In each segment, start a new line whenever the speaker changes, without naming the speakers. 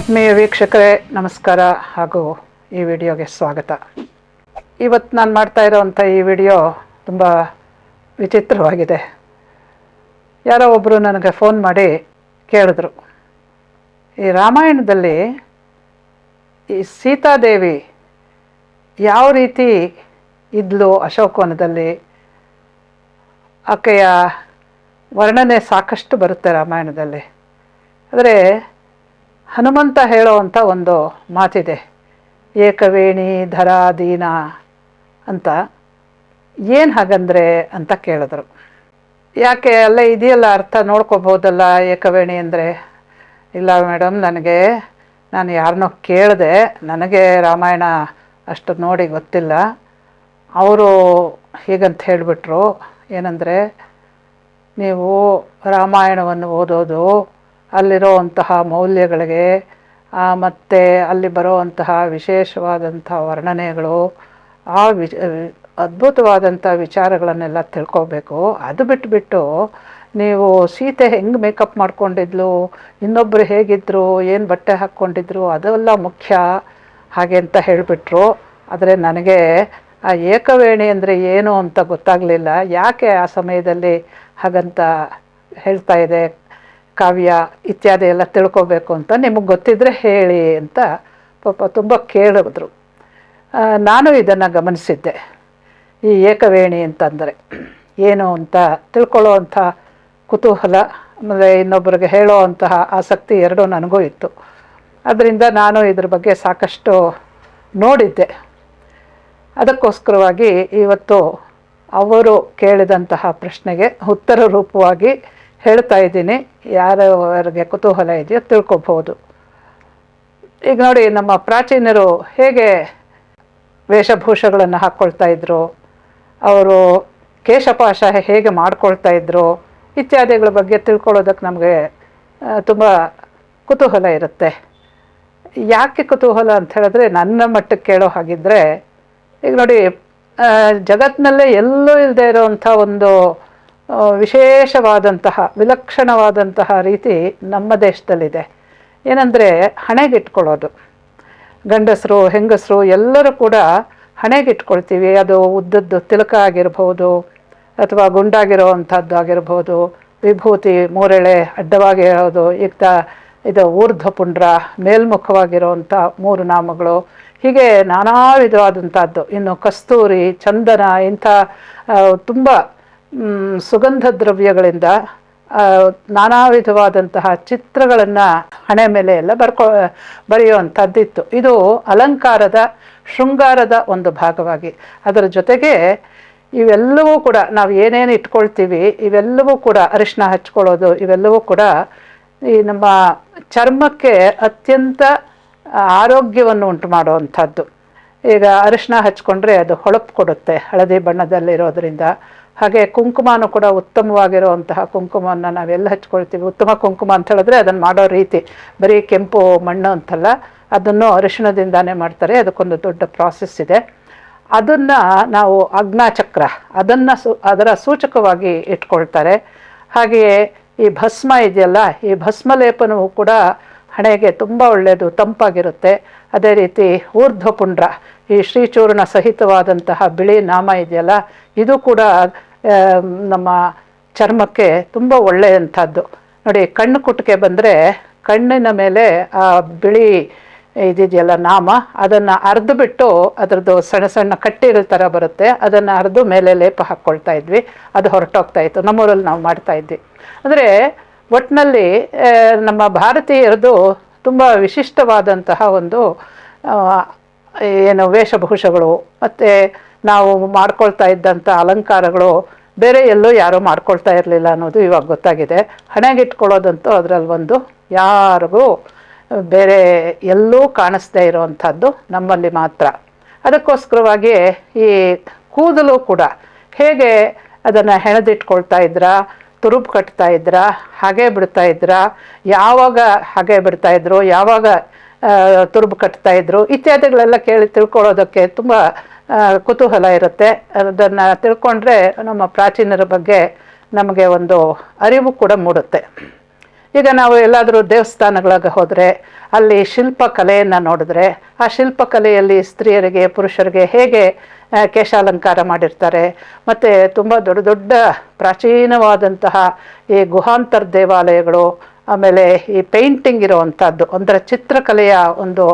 ಆತ್ಮೀಯ ವೀಕ್ಷಕರೇ, ನಮಸ್ಕಾರ ಹಾಗೂ ಈ ವಿಡಿಯೋಗೆ ಸ್ವಾಗತ. ಇವತ್ತು ನಾನು ಮಾಡ್ತಾ ಇರೋವಂಥ ಈ ವಿಡಿಯೋ ತುಂಬ ವಿಚಿತ್ರವಾಗಿದೆ. ಯಾರೋ ಒಬ್ಬರು ನನಗೆ ಫೋನ್ ಮಾಡಿ ಕೇಳಿದ್ರು. ಈ ರಾಮಾಯಣದಲ್ಲಿ ಈ ಸೀತಾದೇವಿ ಯಾವ ರೀತಿ ಇದ್ಲು ಅಶೋಕವನದಲ್ಲಿ ಆಕೆಯ ವರ್ಣನೆ ಸಾಕಷ್ಟು ಬರುತ್ತೆ ರಾಮಾಯಣದಲ್ಲಿ. ಆದರೆ ಹನುಮಂತ ಹೇಳೋವಂಥ ಒಂದು ಮಾತಿದೆ. ಏಕವೇಣಿ ಧರಾಧೀನ ಅಂತ. ಏನು ಹಾಗಂದ್ರೆ ಅಂತ ಕೇಳಿದ್ರು. ಯಾಕೆ ಅಲ್ಲೇ ಇದೆಯಲ್ಲ ಅರ್ಥ ನೋಡ್ಕೋಬೋದಲ್ಲ ಏಕವೇಣಿ ಅಂದರೆ? ಇಲ್ಲ ಮೇಡಮ್ ನನಗೆ ನಾನು ಯಾರನ್ನೋ ಕೇಳಿದೆ, ನನಗೆ ರಾಮಾಯಣ ಅಷ್ಟು ನೋಡಿ ಗೊತ್ತಿಲ್ಲ. ಅವರು ಹೀಗಂತ ಹೇಳಿಬಿಟ್ರು. ಏನಂದರೆ, ನೀವು ರಾಮಾಯಣವನ್ನು ಓದೋದು ಅಲ್ಲಿರೋವಂತಹ ಮೌಲ್ಯಗಳಿಗೆ ಮತ್ತು ಅಲ್ಲಿ ಬರೋವಂತಹ ವಿಶೇಷವಾದಂಥ ವರ್ಣನೆಗಳು, ಆ ವಿಚ ಅದ್ಭುತವಾದಂಥ ವಿಚಾರಗಳನ್ನೆಲ್ಲ ತಿಳ್ಕೊಬೇಕು. ಅದು ಬಿಟ್ಬಿಟ್ಟು ನೀವು ಸೀತೆ ಹೆಂಗೆ ಮೇಕಪ್ ಮಾಡ್ಕೊಂಡಿದ್ಲು ಇನ್ನೊಬ್ಬರು ಹೇಗಿದ್ದರು ಏನು ಬಟ್ಟೆ ಹಾಕ್ಕೊಂಡಿದ್ರು, ಅದೆಲ್ಲ ಮುಖ್ಯ ಹಾಗೆ ಅಂತ ಹೇಳಿಬಿಟ್ರು. ಆದರೆ ನನಗೆ ಆ ಏಕವೇಣಿ ಅಂದರೆ ಏನು ಅಂತ ಗೊತ್ತಾಗಲಿಲ್ಲ. ಯಾಕೆ ಆ ಸಮಯದಲ್ಲಿ ಹಾಗಂತ ಹೇಳ್ತಾ ಇದೆ? ಕಾವ್ಯ ಇತ್ಯಾದಿ ಎಲ್ಲ ತಿಳ್ಕೊಬೇಕು ಅಂತ ನಿಮಗೆ ಗೊತ್ತಿದ್ರೆ ಹೇಳಿ ಅಂತ ಪಾಪ ತುಂಬ ಕೇಳಿದ್ರು. ನಾನು ಇದನ್ನು ಗಮನಿಸಿದ್ದೆ. ಈ ಏಕವೇಣಿ ಅಂತಂದರೆ ಏನು ಅಂತ ತಿಳ್ಕೊಳ್ಳೋ ಕುತೂಹಲ, ಆಮೇಲೆ ಇನ್ನೊಬ್ಬರಿಗೆ ಹೇಳೋ ಅಂತಹ ಆಸಕ್ತಿ ಎರಡೂ ನನಗೂ ಇತ್ತು. ಅದರಿಂದ ನಾನು ಇದ್ರ ಬಗ್ಗೆ ಸಾಕಷ್ಟು ನೋಡಿದ್ದೆ. ಅದಕ್ಕೋಸ್ಕರವಾಗಿ ಇವತ್ತು ಅವರು ಕೇಳಿದಂತಹ ಪ್ರಶ್ನೆಗೆ ಉತ್ತರ ರೂಪವಾಗಿ ಹೇಳ್ತಾ ಇದ್ದೀನಿ. ಯಾರವರಿಗೆ ಕುತೂಹಲ ಇದೆಯೋ ತಿಳ್ಕೊಬಹುದು. ಈಗ ನೋಡಿ, ನಮ್ಮ ಪ್ರಾಚೀನರು ಹೇಗೆ ವೇಷಭೂಷಗಳನ್ನು ಹಾಕ್ಕೊಳ್ತಾ ಇದ್ರು, ಅವರು ಕೇಶಪಾಶ ಹೇಗೆ ಮಾಡ್ಕೊಳ್ತಾ ಇದ್ರು, ಇತ್ಯಾದಿಗಳ ಬಗ್ಗೆ ತಿಳ್ಕೊಳ್ಳೋದಕ್ಕೆ ನಮಗೆ ತುಂಬ ಕುತೂಹಲ ಇರುತ್ತೆ. ಯಾಕೆ ಕುತೂಹಲ ಅಂತ ಹೇಳಿದ್ರೆ, ನನ್ನ ಮಟ್ಟಕ್ಕೆ ಕೇಳೋ ಹಾಗಿದ್ದರೆ ಈಗ ನೋಡಿ ಜಗತ್ತಿನಲ್ಲೇ ಎಲ್ಲೂ ಇಲ್ಲದೆ ಇರೋವಂಥ ಒಂದು ವಿಶೇಷವಾದಂತಹ, ವಿಲಕ್ಷಣವಾದಂತಹ ರೀತಿ ನಮ್ಮ ದೇಶದಲ್ಲಿದೆ. ಏನಂದರೆ, ಹಣೆಗಿಟ್ಕೊಳ್ಳೋದು. ಗಂಡಸರು, ಹೆಂಗಸರು ಎಲ್ಲರೂ ಕೂಡ ಹಣೆಗಿಟ್ಕೊಳ್ತೀವಿ. ಅದು ಉದ್ದದ್ದು ತಿಲಕ ಆಗಿರ್ಬೋದು, ಅಥವಾ ಗುಂಡಾಗಿರೋ ಅಂಥದ್ದು ಆಗಿರ್ಬೋದು, ವಿಭೂತಿ, ಮೂರೆಳೆ, ಅಡ್ಡವಾಗಿರೋದು ಈಗ ಇದು ಊರ್ಧ್ವ ಪುಂಡ್ರ ಮೇಲ್ಮುಖವಾಗಿರುವಂಥ ಮೂರು ನಾಮಗಳು, ಹೀಗೆ ನಾನಾ ವಿಧವಾದಂಥದ್ದು. ಇನ್ನು ಕಸ್ತೂರಿ, ಚಂದನ, ಇಂಥ ತುಂಬ ಸುಗಂಧ ದ್ರವ್ಯಗಳಿಂದ ನಾನಾ ವಿಧವಾದಂತಹ ಚಿತ್ರಗಳನ್ನು ಹಣೆ ಮೇಲೆ ಎಲ್ಲ ಬರ್ಕೊ ಬರೆಯುವಂಥದ್ದಿತ್ತು ಇದು ಅಲಂಕಾರದ, ಶೃಂಗಾರದ ಒಂದು ಭಾಗವಾಗಿ. ಅದರ ಜೊತೆಗೆ ಇವೆಲ್ಲವೂ ಕೂಡ ನಾವು ಏನೇನು ಇಟ್ಕೊಳ್ತೀವಿ, ಇವೆಲ್ಲವೂ ಕೂಡ ಅರಿಶಿನ ಹಚ್ಕೊಳ್ಳೋದು, ಇವೆಲ್ಲವೂ ಕೂಡ ಈ ನಮ್ಮ ಚರ್ಮಕ್ಕೆ ಅತ್ಯಂತ ಆರೋಗ್ಯವನ್ನು ಉಂಟು ಮಾಡುವಂಥದ್ದು ಈಗ ಅರಿಶಿನ ಹಚ್ಕೊಂಡ್ರೆ ಅದು ಹೊಳಪು ಕೊಡುತ್ತೆ, ಹಳದಿ ಬಣ್ಣದಲ್ಲಿರೋದ್ರಿಂದ. ಹಾಗೆ ಕುಂಕುಮನೂ ಕೂಡ ಉತ್ತಮವಾಗಿರುವಂತಹ ಕುಂಕುಮವನ್ನು ನಾವೆಲ್ಲ ಹಚ್ಕೊಳ್ತೀವಿ. ಉತ್ತಮ ಕುಂಕುಮ ಅಂತ ಹೇಳಿದ್ರೆ ಅದನ್ನು ಮಾಡೋ ರೀತಿ, ಬರೀ ಕೆಂಪು ಮಣ್ಣು ಅಂತಲ್ಲ, ಅದನ್ನು ಅರಿಶಿಣದಿಂದಾನೇ ಮಾಡ್ತಾರೆ. ಅದಕ್ಕೊಂದು ದೊಡ್ಡ ಪ್ರಾಸೆಸ್ ಇದೆ. ಅದನ್ನು ನಾವು ಅಗ್ನಾಚಕ್ರ, ಅದನ್ನು ಸು, ಅದರ ಸೂಚಕವಾಗಿ ಇಟ್ಕೊಳ್ತಾರೆ. ಹಾಗೆಯೇ ಈ ಭಸ್ಮ ಇದೆಯಲ್ಲ, ಈ ಭಸ್ಮ ಲೇಪನವು ಕೂಡ ಹಣೆಗೆ ತುಂಬ ಒಳ್ಳೆಯದು ತಂಪಾಗಿರುತ್ತೆ. ಅದೇ ರೀತಿ ಊರ್ಧ್ವಪುಂಡ್ರ, ಈ ಶ್ರೀಚೂರ್ಣ ಸಹಿತವಾದಂತಹ ಬಿಳಿ ನಾಮ ಇದೆಯಲ್ಲ, ಇದು ಕೂಡ ನಮ್ಮ ಚರ್ಮಕ್ಕೆ ತುಂಬ ಒಳ್ಳೆಯಂಥದ್ದು. ನೋಡಿ, ಕಣ್ಣು ಕುಟ್ಟಿಗೆ ಬಂದರೆ ಕಣ್ಣಿನ ಮೇಲೆ ಆ ಬಿಳಿ ಇದಿದೆಯಲ್ಲ ನಾಮ, ಅದನ್ನು ಅರ್ದು ಬಿಟ್ಟು ಅದರದ್ದು ಸಣ್ಣ ಸಣ್ಣ ಕಟ್ಟಿರೋ ಥರ ಬರುತ್ತೆ. ಅದನ್ನು ಅರ್ದು ಮೇಲೆ ಲೇಪ ಹಾಕ್ಕೊಳ್ತಾ ಇದ್ವಿ. ಅದು ಹೊರಟೋಗ್ತಾ ಇತ್ತು. ನಮ್ಮೂರಲ್ಲಿ ನಾವು ಮಾಡ್ತಾ ಇದ್ವಿ. ಅಂದರೆ ಒಟ್ಟಿನಲ್ಲಿ ನಮ್ಮ ಭಾರತೀಯರದು ತುಂಬ ವಿಶಿಷ್ಟವಾದಂತಹ ಒಂದು ಏನು ವೇಷಭೂಷಗಳು, ಮತ್ತು ನಾವು ಮಾಡ್ಕೊಳ್ತಾ ಇದ್ದಂಥ ಅಲಂಕಾರಗಳು ಬೇರೆ ಎಲ್ಲೂ ಯಾರೂ ಮಾಡ್ಕೊಳ್ತಾ ಇರಲಿಲ್ಲ ಅನ್ನೋದು ಇವಾಗ ಗೊತ್ತಾಗಿದೆ. ಹಣೆಗಿಟ್ಕೊಳ್ಳೋದಂತೂ ಅದರಲ್ಲಿ ಒಂದು ಯಾರಿಗೂ ಬೇರೆ ಎಲ್ಲೂ ಕಾಣಿಸ್ದೇ ಇರೋವಂಥದ್ದು ನಮ್ಮಲ್ಲಿ ಮಾತ್ರ. ಅದಕ್ಕೋಸ್ಕರವಾಗಿ ಈ ಕೂದಲು ಕೂಡ ಹೇಗೆ ಅದನ್ನು ಹೆಣೆದಿಟ್ಕೊಳ್ತಾ ಇದ್ರಾ ತುರುಬು ಕಟ್ತಾ ಇದ್ರಾ, ಹಾಗೆ ಬಿಡ್ತಾ ಇದ್ರಾ, ಯಾವಾಗ ಹಾಗೆ ಬಿಡ್ತಾ ಇದ್ರು, ಯಾವಾಗ ತುರುಬು ಕಟ್ತಾ ಇದ್ರು ಇತ್ಯಾದಿಗಳೆಲ್ಲ ಕೇಳಿ ತಿಳ್ಕೊಳ್ಳೋದಕ್ಕೆ ತುಂಬ ಕುತೂಹಲ ಇರುತ್ತೆ. ಅದನ್ನು ತಿಳ್ಕೊಂಡ್ರೆ ನಮ್ಮ ಪ್ರಾಚೀನರ ಬಗ್ಗೆ ನಮಗೆ ಒಂದು ಅರಿವು ಕೂಡ ಮೂಡುತ್ತೆ. ಈಗ ನಾವು ಎಲ್ಲಾದರೂ ದೇವಸ್ಥಾನಗಳಿಗೆ ಹೋದರೆ, ಅಲ್ಲಿ ಶಿಲ್ಪಕಲೆಯನ್ನು ನೋಡಿದ್ರೆ, ಆ ಶಿಲ್ಪಕಲೆಯಲ್ಲಿ ಸ್ತ್ರೀಯರಿಗೆ, ಪುರುಷರಿಗೆ ಹೇಗೆ ಕೇಶಾಲಂಕಾರ ಮಾಡಿರ್ತಾರೆ, ಮತ್ತು ತುಂಬ ದೊಡ್ಡ ದೊಡ್ಡ ಪ್ರಾಚೀನವಾದಂತಹ ಈ ಗುಹಾಂತರ ದೇವಾಲಯಗಳು ಆಮೇಲೆ ಈ ಪೇಂಟಿಂಗ್ ಇರುವಂಥದ್ದು ಅಂದರೆ ಚಿತ್ರಕಲೆಯ ಒಂದು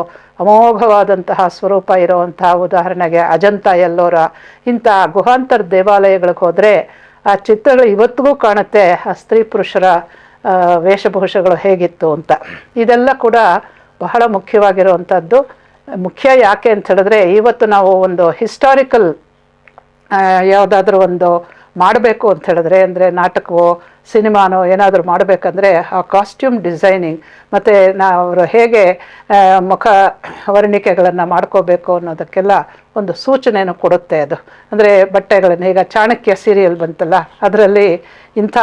ಅಮೋಘವಾದಂತಹ ಸ್ವರೂಪ ಇರುವಂತಹ ಉದಾಹರಣೆಗೆ ಅಜಂತ ಎಲ್ಲೋರ, ಇಂಥ ಗುಹಾಂತರ ದೇವಾಲಯಗಳಿಗೆ ಹೋದರೆ ಆ ಚಿತ್ರಗಳು ಇವತ್ತಿಗೂ ಕಾಣುತ್ತೆ, ಆ ಸ್ತ್ರೀ ಪುರುಷರ ವೇಷಭೂಷಗಳು ಹೇಗಿತ್ತು ಅಂತ. ಇದೆಲ್ಲ ಕೂಡ ಬಹಳ ಮುಖ್ಯವಾಗಿರುವಂಥದ್ದು ಮುಖ್ಯ ಯಾಕೆ ಅಂತ ಹೇಳಿದ್ರೆ, ಇವತ್ತು ನಾವು ಒಂದು ಹಿಸ್ಟಾರಿಕಲ್ ಯಾವುದಾದ್ರೂ ಒಂದು ಮಾಡಬೇಕು ಅಂತ ಹೇಳಿದ್ರೆ, ಅಂದರೆ ನಾಟಕವೋ, ಸಿನಿಮಾನೋ ಏನಾದರೂ ಮಾಡಬೇಕಂದ್ರೆ ಆ ಕಾಸ್ಟ್ಯೂಮ್ ಡಿಸೈನಿಂಗ್ ಮತ್ತು ಅವರು ಹೇಗೆ ಮುಖ ವರ್ಣಿಕೆಗಳನ್ನು ಮಾಡ್ಕೋಬೇಕು ಅನ್ನೋದಕ್ಕೆಲ್ಲ ಒಂದು ಸೂಚನೆಯನ್ನು ಕೊಡುತ್ತೆ ಅದು. ಅಂದರೆ ಬಟ್ಟೆಗಳನ್ನು, ಈಗ ಚಾಣಕ್ಯ ಸೀರಿಯಲ್ ಬಂತಲ್ಲ, ಅದರಲ್ಲಿ ಇಂಥ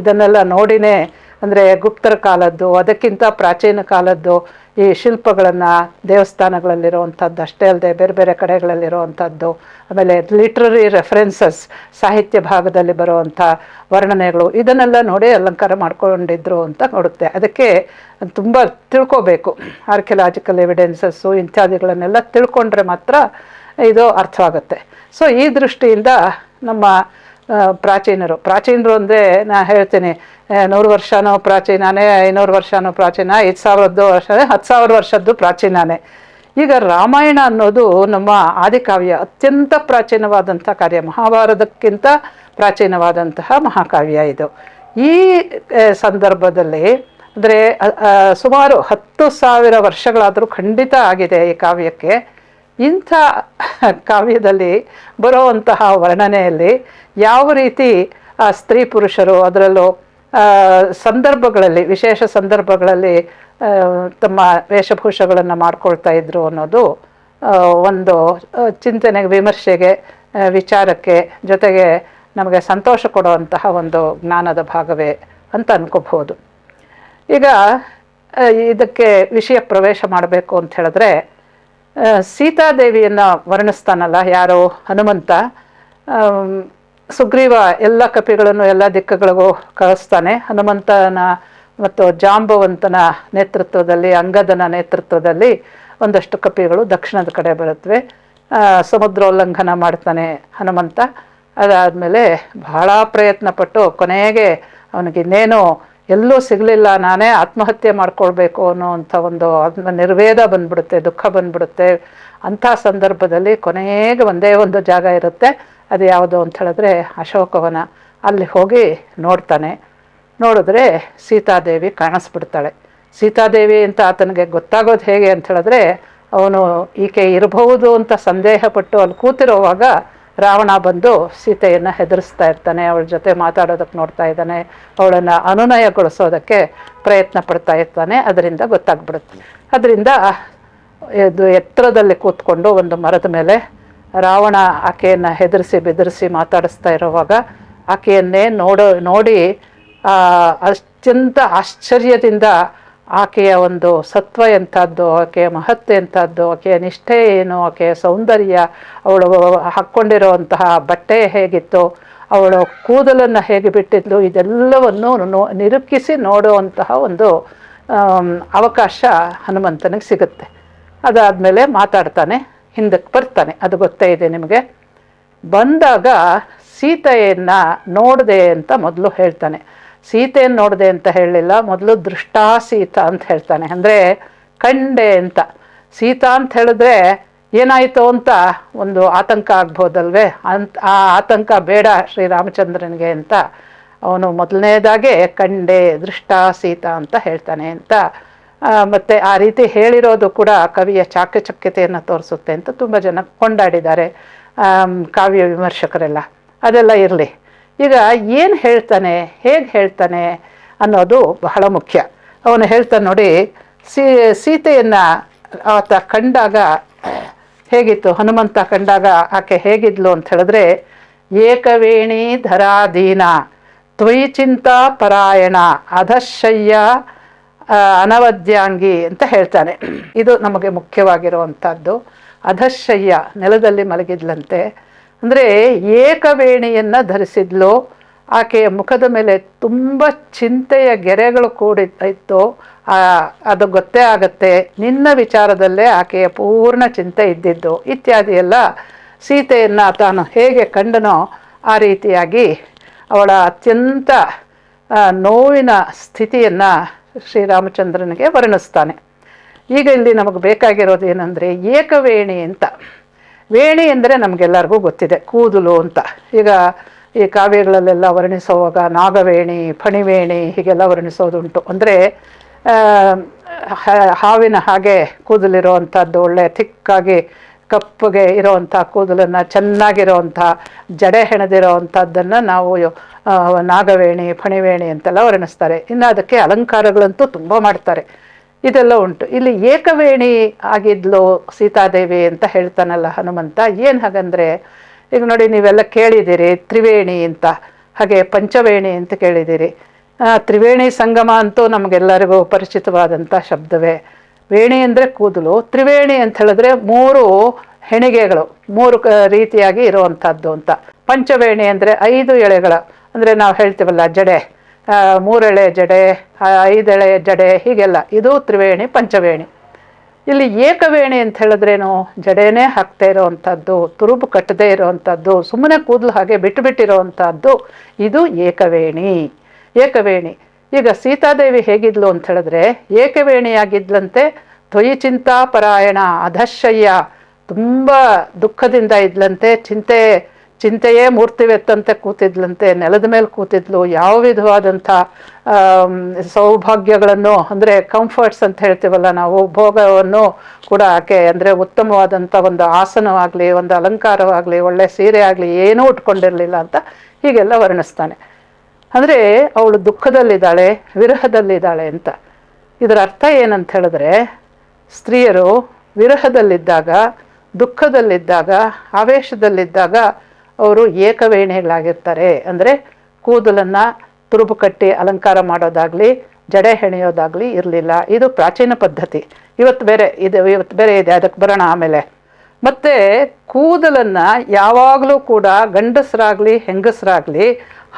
ಇದನ್ನೆಲ್ಲ ನೋಡಿನೇ, ಅಂದರೆ ಗುಪ್ತರ ಕಾಲದ್ದು, ಅದಕ್ಕಿಂತ ಪ್ರಾಚೀನ ಕಾಲದ್ದು ಈ ಶಿಲ್ಪಗಳನ್ನು ದೇವಸ್ಥಾನಗಳಲ್ಲಿರುವಂಥದ್ದು ಅಷ್ಟೇ ಅಲ್ಲದೆ ಬೇರೆ ಬೇರೆ ಕಡೆಗಳಲ್ಲಿರುವಂಥದ್ದು, ಆಮೇಲೆ ಲಿಟ್ರರಿ ರೆಫರೆನ್ಸಸ್ ಸಾಹಿತ್ಯ ಭಾಗದಲ್ಲಿ ಬರುವಂಥ ವರ್ಣನೆಗಳು, ಇದನ್ನೆಲ್ಲ ನೋಡಿ ಅಲಂಕಾರ ಮಾಡ್ಕೊಂಡಿದ್ರು ಅಂತ ನೋಡುತ್ತೆ. ಅದಕ್ಕೆ ತುಂಬ ತಿಳ್ಕೋಬೇಕು. ಆರ್ಕಿಯಲಾಜಿಕಲ್ ಎವಿಡೆನ್ಸಸ್ಸು ಇತ್ಯಾದಿಗಳನ್ನೆಲ್ಲ ತಿಳ್ಕೊಂಡ್ರೆ ಮಾತ್ರ ಇದು ಅರ್ಥವಾಗುತ್ತೆ. ಸೊ ಈ ದೃಷ್ಟಿಯಿಂದ ನಮ್ಮ ಪ್ರಾಚೀನರು. ಪ್ರಾಚೀನರು ಅಂದರೆ ನಾ ಹೇಳ್ತೀನಿ ನೂರು ವರ್ಷನೂ ಪ್ರಾಚೀನನೇ, ಐನೂರು ವರ್ಷನೂ ಪ್ರಾಚೀನ, ಐದು ಸಾವಿರದ್ದು ವರ್ಷ, ಹತ್ತು ಸಾವಿರ ವರ್ಷದ್ದು ಪ್ರಾಚೀನನೇ. ಈಗ ರಾಮಾಯಣ ಅನ್ನೋದು ನಮ್ಮ ಆದಿಕಾವ್ಯ, ಅತ್ಯಂತ ಪ್ರಾಚೀನವಾದಂಥ ಕಾರ್ಯ. ಮಹಾಭಾರತಕ್ಕಿಂತ ಪ್ರಾಚೀನವಾದಂತಹ ಮಹಾಕಾವ್ಯ ಇದು. ಈ ಸಂದರ್ಭದಲ್ಲಿ ಅಂದರೆ ಸುಮಾರು ಹತ್ತು ಸಾವಿರ ವರ್ಷಗಳಾದರೂ ಖಂಡಿತ ಆಗಿದೆ ಈ ಕಾವ್ಯಕ್ಕೆ. ಇಂಥ ಕಾವ್ಯದಲ್ಲಿ ಬರುವಂತಹ ವರ್ಣನೆಯಲ್ಲಿ ಯಾವ ರೀತಿ, ಆ, ಸ್ತ್ರೀ ಪುರುಷರು ಅದರಲ್ಲೂ ಸಂದರ್ಭಗಳಲ್ಲಿ, ವಿಶೇಷ ಸಂದರ್ಭಗಳಲ್ಲಿ ತಮ್ಮ ವೇಷಭೂಷಗಳನ್ನು ಮಾಡ್ಕೊಳ್ತಾ ಇದ್ರು ಅನ್ನೋದು ಒಂದು ಚಿಂತನೆ, ವಿಮರ್ಶೆಗೆ ವಿಚಾರಕ್ಕೆ ಜೊತೆಗೆ ನಮಗೆ ಸಂತೋಷ ಕೊಡುವಂತಹ ಒಂದು ಜ್ಞಾನದ ಭಾಗವೇ ಅಂತ ಅನ್ಕೋಬಹುದು. ಈಗ ಇದಕ್ಕೆ ವಿಷಯ ಪ್ರವೇಶ ಮಾಡಬೇಕು ಅಂತ ಹೇಳಿದ್ರೆ ಸೀತಾದೇವಿಯನ್ನು ವರ್ಣಿಸ್ತಾನಲ್ಲ, ಯಾರು ಹನುಮಂತ ಸುಗ್ರೀವ ಎಲ್ಲ ಕಪಿಗಳನ್ನು, ಎಲ್ಲ ದಿಕ್ಕಗಳಿಗೂ ಕಳಿಸ್ತಾನೆ. ಹನುಮಂತನ ಮತ್ತು ಜಾಂಬವಂತನ ನೇತೃತ್ವದಲ್ಲಿ, ಅಂಗದನ ನೇತೃತ್ವದಲ್ಲಿ ಒಂದಷ್ಟು ಕಪಿಗಳು ದಕ್ಷಿಣದ ಕಡೆ ಬರುತ್ತವೆ ಸಮುದ್ರ ಸಮುದ್ರೋಲ್ಲಂಘನ ಮಾಡ್ತಾನೆ ಹನುಮಂತ. ಅದಾದಮೇಲೆ ಬಹಳ ಪ್ರಯತ್ನ ಪಟ್ಟು ಕೊನೆಗೆ ಅವನಿಗೆ ಇನ್ನೇನು ಎಲ್ಲೂ ಸಿಗಲಿಲ್ಲ, ನಾನೇ ಆತ್ಮಹತ್ಯೆ ಮಾಡ್ಕೊಳ್ಬೇಕು ಅನ್ನೋವಂಥ ಒಂದು ಆತ್ಮ ನಿರ್ವೇದ ಬಂದ್ಬಿಡುತ್ತೆ, ದುಃಖ ಬಂದ್ಬಿಡುತ್ತೆ. ಅಂಥ ಸಂದರ್ಭದಲ್ಲಿ ಕೊನೆಗೆ ಒಂದೇ ಒಂದು ಜಾಗ ಇರುತ್ತೆ, ಅದು ಯಾವುದು ಅಂತ ಹೇಳಿದ್ರೆ ಅಶೋಕವನ. ಅಲ್ಲಿ ಹೋಗಿ ನೋಡ್ತಾನೆ. ನೋಡಿದ್ರೆ ಸೀತಾದೇವಿ ಕಾಣಿಸ್ಬಿಡ್ತಾಳೆ. ಸೀತಾದೇವಿ ಅಂತ ಆತನಿಗೆ ಗೊತ್ತಾಗೋದು ಹೇಗೆ ಅಂತ ಹೇಳಿದ್ರೆ, ಅವನು ಈಕೆ ಇರಬಹುದು ಅಂತ ಸಂದೇಹಪಟ್ಟು ಅಲ್ಲಿ ಕೂತಿರೋವಾಗ ರಾವಣ ಬಂದು ಸೀತೆಯನ್ನು ಹೆದರಿಸ್ತಾ ಇರ್ತಾನೆ, ಅವಳ ಜೊತೆ ಮಾತಾಡೋದಕ್ಕೆ ನೋಡ್ತಾ ಇದ್ದಾನೆ, ಅವಳನ್ನು ಅನುನಯಗೊಳಿಸೋದಕ್ಕೆ ಪ್ರಯತ್ನ ಪಡ್ತಾ ಇರ್ತಾನೆ, ಅದರಿಂದ ಗೊತ್ತಾಗ್ಬಿಡುತ್ತೆ. ಅದರಿಂದ ಇದು ಎತ್ತರದಲ್ಲಿ ಕೂತ್ಕೊಂಡು ಒಂದು ಮರದ ಮೇಲೆ ರಾವಣ ಆಕೆಯನ್ನು ಹೆದರಿಸಿ ಬೆದರಿಸಿ ಮಾತಾಡಿಸ್ತಾ ಇರುವಾಗ ಆಕೆಯನ್ನೇ ನೋಡೋ, ನೋಡಿ ಅತ್ಯಂತ ಆಶ್ಚರ್ಯದಿಂದ ಆಕೆಯ ಒಂದು ಸತ್ವ ಎಂಥದ್ದು, ಆಕೆಯ ಮಹತ್ವ ಎಂಥದ್ದು, ಆಕೆಯ ನಿಷ್ಠೆ ಏನು, ಆಕೆಯ ಸೌಂದರ್ಯ, ಅವಳು ಹಾಕ್ಕೊಂಡಿರುವಂತಹ ಬಟ್ಟೆ ಹೇಗಿತ್ತು, ಅವಳು ಕೂದಲನ್ನು ಹೇಗೆ ಬಿಟ್ಟಿದ್ಲು, ಇದೆಲ್ಲವನ್ನು ನೋ- ನಿರೂಪಿಸಿ ನೋಡುವಂತಹ ಒಂದು ಅವಕಾಶ ಹನುಮಂತನಿಗೆ ಸಿಗುತ್ತೆ. ಅದಾದಮೇಲೆ ಮಾತಾಡ್ತಾನೆ, ಹಿಂದಕ್ಕೆ ಬರ್ತಾನೆ. ಅದು ಗೊತ್ತೇ ಇದೆ ನಿಮಗೆ. ಬಂದಾಗ ಸೀತೆಯನ್ನು ನೋಡಿದೆ ಅಂತ ಮೊದಲು ಹೇಳ್ತಾನೆ. ಸೀತೆಯನ್ನು ನೋಡಿದೆ ಅಂತ ಹೇಳಲಿಲ್ಲ. ಮೊದಲು ದೃಷ್ಟಾ ಸೀತಾ ಅಂತ ಹೇಳ್ತಾನೆ. ಅಂದರೆ ಕಂಡೆ ಅಂತ. ಸೀತಾ ಅಂತ ಹೇಳಿದ್ರೆ ಏನಾಯಿತು ಅಂತ ಒಂದು ಆತಂಕ ಆಗ್ಬೋದಲ್ವೇ? ಅಂತ ಆ ಆತಂಕ ಬೇಡ ಶ್ರೀರಾಮಚಂದ್ರನಿಗೆ ಅಂತ. ಅವನು ಮೊದಲನೇದಾಗೆ ಕಂಡೆ, ದೃಷ್ಟಾ ಸೀತಾ ಅಂತ ಹೇಳ್ತಾನೆ ಅಂತ. ಮತ್ತು ಆ ರೀತಿ ಹೇಳಿರೋದು ಕೂಡ ಕವಿಯ ಚಾಕಚಕ್ಯತೆಯನ್ನು ತೋರಿಸುತ್ತೆ ಅಂತ ತುಂಬ ಜನ ಕೊಂಡಾಡಿದ್ದಾರೆ. ಕಾವ್ಯ ವಿಮರ್ಶಕರೆಲ್ಲ. ಅದೆಲ್ಲ ಇರಲಿ. ಈಗ ಏನು ಹೇಳ್ತಾನೆ, ಹೇಗೆ ಹೇಳ್ತಾನೆ ಅನ್ನೋದು ಬಹಳ ಮುಖ್ಯ. ಅವನು ಹೇಳ್ತಾನೆ ನೋಡಿ, ಸೀ, ಸೀತೆಯನ್ನು ಆತ ಕಂಡಾಗ ಹೇಗಿತ್ತು? ಹನುಮಂತ ಕಂಡಾಗ ಆಕೆ ಹೇಗಿದ್ಲು ಅಂತ ಹೇಳಿದ್ರೆ, ಏಕವೇಣಿ ಧರಾಧೀನ, ತ್ವಯಿ ಚಿಂತಾ ಪರಾಯಣ, ಅಧಶಯ್ಯ ಅನವದ್ಯಾಂಗಿ ಅಂತ ಹೇಳ್ತಾನೆ. ಇದು ನಮಗೆ ಮುಖ್ಯವಾಗಿರುವಂಥದ್ದು ಅಧಶಯ್ಯ ನೆಲದಲ್ಲಿ ಮಲಗಿದ್ಲಂತೆ ಅಂದರೆ ಏಕವೇಣಿಯನ್ನು ಧರಿಸಿದ್ಲು. ಆಕೆಯ ಮುಖದ ಮೇಲೆ ತುಂಬ ಚಿಂತೆಯ ಗೆರೆಗಳು ಕೂಡಿ ಇತ್ತು ಅದು ಗೊತ್ತೇ ಆಗತ್ತೆ. ನಿನ್ನ ವಿಚಾರದಲ್ಲೇ ಆಕೆಯ ಪೂರ್ಣ ಚಿಂತೆ ಇದ್ದಿದ್ದು. ಇತ್ಯಾದಿ ಎಲ್ಲ ಸೀತೆಯನ್ನು ತಾನು ಹೇಗೆ ಕಂಡನೋ ಆ ರೀತಿಯಾಗಿ ಅವಳ ಅತ್ಯಂತ ನೋವಿನ ಸ್ಥಿತಿಯನ್ನು ಶ್ರೀರಾಮಚಂದ್ರನಿಗೆ ವರ್ಣಿಸ್ತಾನೆ. ಈಗ ಇಲ್ಲಿ ನಮಗೆ ಬೇಕಾಗಿರೋದು ಏನಂದರೆ ಏಕವೇಣಿ ಅಂತ. ವೇಣಿ ಅಂದರೆ ನಮಗೆಲ್ಲರಿಗೂ ಗೊತ್ತಿದೆ, ಕೂದಲು ಅಂತ. ಈಗ ಈ ಕಾವ್ಯಗಳಲ್ಲೆಲ್ಲ ವರ್ಣಿಸುವಾಗ ನಾಗವೇಣಿ, ಫಣಿವೇಣಿ ಹೀಗೆಲ್ಲ ವರ್ಣಿಸೋದುಂಟು. ಅಂದರೆ ಹಾವಿನ ಹಾಗೆ ಕೂದಲಿರುವಂಥದ್ದು, ಒಳ್ಳೆ ಥಿಕ್ಕಾಗಿ ಕಪ್ಪಗೆ ಇರೋವಂಥ ಕೂದಲನ್ನು, ಚೆನ್ನಾಗಿರೋವಂಥ ಜಡೆ ಹೆಣದಿರೋವಂಥದ್ದನ್ನು ನಾವು ನಾಗವೇಣಿ, ಫಣಿವೇಣಿ ಅಂತೆಲ್ಲ ವರ್ಣಿಸ್ತಾರೆ. ಇನ್ನು ಅದಕ್ಕೆ ಅಲಂಕಾರಗಳಂತೂ ತುಂಬ ಮಾಡ್ತಾರೆ. ಇದೆಲ್ಲ ಉಂಟು. ಇಲ್ಲಿ ಏಕವೇಣಿ ಆಗಿದ್ಲು ಸೀತಾದೇವಿ ಅಂತ ಹೇಳ್ತಾನಲ್ಲ ಹನುಮಂತ. ಏನು ಹಾಗಂದರೆ, ಈಗ ನೋಡಿ ನೀವೆಲ್ಲ ಕೇಳಿದ್ದೀರಿ, ತ್ರಿವೇಣಿ ಅಂತ, ಹಾಗೆ ಪಂಚವೇಣಿ ಅಂತ ಕೇಳಿದ್ದೀರಿ. ತ್ರಿವೇಣಿ ಸಂಗಮ ಅಂತೂ ನಮಗೆಲ್ಲರಿಗೂ ಪರಿಚಿತವಾದಂಥ ಶಬ್ದವೇ. ವೇಣಿ ಅಂದರೆ ಕೂದಲು. ತ್ರಿವೇಣಿ ಅಂತ ಹೇಳಿದ್ರೆ ಮೂರು ಹೆಣಿಗೆಗಳು, ಮೂರು ರೀತಿಯಾಗಿ ಇರುವಂಥದ್ದು ಅಂತ. ಪಂಚವೇಣಿ ಅಂದರೆ ಐದು ಎಳೆಗಳ. ಅಂದರೆ ನಾವು ಹೇಳ್ತೀವಲ್ಲ ಜಡೆ. ಮೂರೆಳೆ ಜಡೆ ಐದೆಳೆ ಜಡೆ, ಹೀಗೆಲ್ಲ. ಇದು ತ್ರಿವೇಣಿ, ಪಂಚವೇಣಿ. ಇಲ್ಲಿ ಏಕವೇಣಿ ಅಂತ ಹೇಳಿದ್ರೇನು? ಜಡೆನೇ ಹಾಕ್ತಾ ಇರೋವಂಥದ್ದು, ತುರುಬು ಕಟ್ಟದೇ ಇರೋವಂಥದ್ದು, ಸುಮ್ಮನೆ ಕೂದಲು ಹಾಗೆ ಬಿಟ್ಟು ಬಿಟ್ಟಿರೋವಂಥದ್ದು ಇದು ಏಕವೇಣಿ. ಏಕವೇಣಿ. ಈಗ ಸೀತಾದೇವಿ ಹೇಗಿದ್ಲು ಅಂತ ಹೇಳಿದ್ರೆ, ಏಕವೇಣಿಯಾಗಿದ್ಲಂತೆ ತ್ವಯಿ ಚಿಂತಾಪರಾಯಣ ಅಧಶಯ್ಯ ತುಂಬ ದುಃಖದಿಂದ ಇದ್ಲಂತೆ, ಚಿಂತೆ ಚಿಂತೆಯೇ ಮೂರ್ತಿವೆತ್ತಂತೆ ಕೂತಿದ್ಲಂತೆ, ನೆಲದ ಮೇಲೆ ಕೂತಿದ್ಲು, ಯಾವ ವಿಧವಾದಂಥ ಸೌಭಾಗ್ಯಗಳನ್ನು, ಅಂದರೆ ಕಂಫರ್ಟ್ಸ್ ಅಂತ ಹೇಳ್ತೀವಲ್ಲ ನಾವು, ಭೋಗವನ್ನು ಕೂಡ ಆಕೆ, ಅಂದರೆ ಉತ್ತಮವಾದಂಥ ಒಂದು ಆಸನವಾಗಲಿ, ಒಂದು ಅಲಂಕಾರವಾಗಲಿ, ಒಳ್ಳೆ ಸೀರೆ ಆಗಲಿ, ಏನೂ ಉಟ್ಕೊಂಡಿರಲಿಲ್ಲ ಅಂತ ಹೀಗೆಲ್ಲ ವರ್ಣಿಸ್ತಾನೆ. ಅಂದರೆ ಅವಳು ದುಃಖದಲ್ಲಿದ್ದಾಳೆ, ವಿರಹದಲ್ಲಿದ್ದಾಳೆ ಅಂತ. ಇದರ ಅರ್ಥ ಏನಂತ ಹೇಳಿದ್ರೆ, ಸ್ತ್ರೀಯರು ವಿರಹದಲ್ಲಿದ್ದಾಗ, ದುಃಖದಲ್ಲಿದ್ದಾಗ, ಆವೇಶದಲ್ಲಿದ್ದಾಗ ಅವರು ಏಕವೇಣಿಗಳಾಗಿರ್ತಾರೆ. ಅಂದರೆ ಕೂದಲನ್ನು ತುರುಬು ಕಟ್ಟಿ ಅಲಂಕಾರ ಮಾಡೋದಾಗಲಿ, ಜಡೆ ಹೆಣೆಯೋದಾಗಲಿ ಇರಲಿಲ್ಲ. ಇದು ಪ್ರಾಚೀನ ಪದ್ಧತಿ. ಇವತ್ತು ಬೇರೆ ಇದು, ಇವತ್ತು ಬೇರೆ ಇದೆ, ಅದಕ್ಕೆ ಬರೋಣ ಆಮೇಲೆ. ಮತ್ತು ಕೂದಲನ್ನು ಯಾವಾಗಲೂ ಕೂಡ ಗಂಡಸರಾಗಲಿ, ಹೆಂಗಸರಾಗಲಿ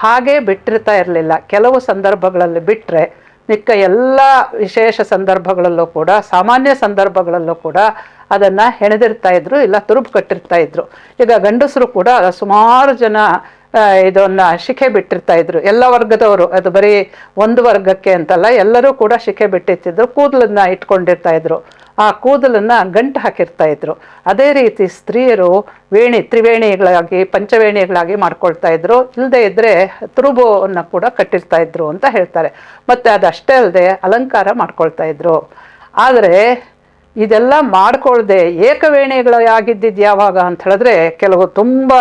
ಹಾಗೆ ಬಿಟ್ಟಿರ್ತಾ ಇರಲಿಲ್ಲ. ಕೆಲವು ಸಂದರ್ಭಗಳಲ್ಲಿ ಬಿಟ್ಟರೆ ಮಿಕ್ಕ ಎಲ್ಲ ವಿಶೇಷ ಸಂದರ್ಭಗಳಲ್ಲೂ ಕೂಡ, ಸಾಮಾನ್ಯ ಸಂದರ್ಭಗಳಲ್ಲೂ ಕೂಡ ಅದನ್ನು ಹೆಣೆದಿರ್ತಾ ಇದ್ರು, ಇಲ್ಲ ತುರುಬು ಕಟ್ಟಿರ್ತಾ ಇದ್ರು. ಈಗ ಗಂಡಸರು ಕೂಡ ಸುಮಾರು ಜನ ಇದನ್ನ ಶಿಖೆ ಬಿಟ್ಟಿರ್ತಾ ಇದ್ರು. ಎಲ್ಲ ವರ್ಗದವರು, ಅದು ಬರೀ ಒಂದು ವರ್ಗಕ್ಕೆ ಅಂತಲ್ಲ, ಎಲ್ಲರೂ ಕೂಡ ಶಿಖೆ ಬಿಟ್ಟಿರ್ತಿದ್ರು, ಕೂದಲನ್ನ ಇಟ್ಕೊಂಡಿರ್ತಾ ಇದ್ರು. ಆ ಕೂದಲನ್ನ ಗಂಟು ಹಾಕಿರ್ತಾ ಇದ್ರು. ಅದೇ ರೀತಿ ಸ್ತ್ರೀಯರು ವೇಣಿ, ತ್ರಿವೇಣಿಗಳಾಗಿ, ಪಂಚವೇಣಿಗಳಾಗಿ ಮಾಡ್ಕೊಳ್ತಾ ಇದ್ರು. ಇಲ್ಲದೆ ಇದ್ರೆ ತುರುಬುವನ್ನು ಕೂಡ ಕಟ್ಟಿರ್ತಾ ಇದ್ರು ಅಂತ ಹೇಳ್ತಾರೆ. ಮತ್ತೆ ಅದಷ್ಟೇ ಅಲ್ಲದೆ ಅಲಂಕಾರ ಮಾಡ್ಕೊಳ್ತಾ ಇದ್ರು. ಆದರೆ ಇದೆಲ್ಲ ಮಾಡ್ಕೊಳ್ದೆ ಏಕವೇಣಿಗಳಾಗಿದ್ದಿದ್ದು ಯಾವಾಗ ಅಂತ ಹೇಳಿದ್ರೆ, ಕೆಲವು ತುಂಬ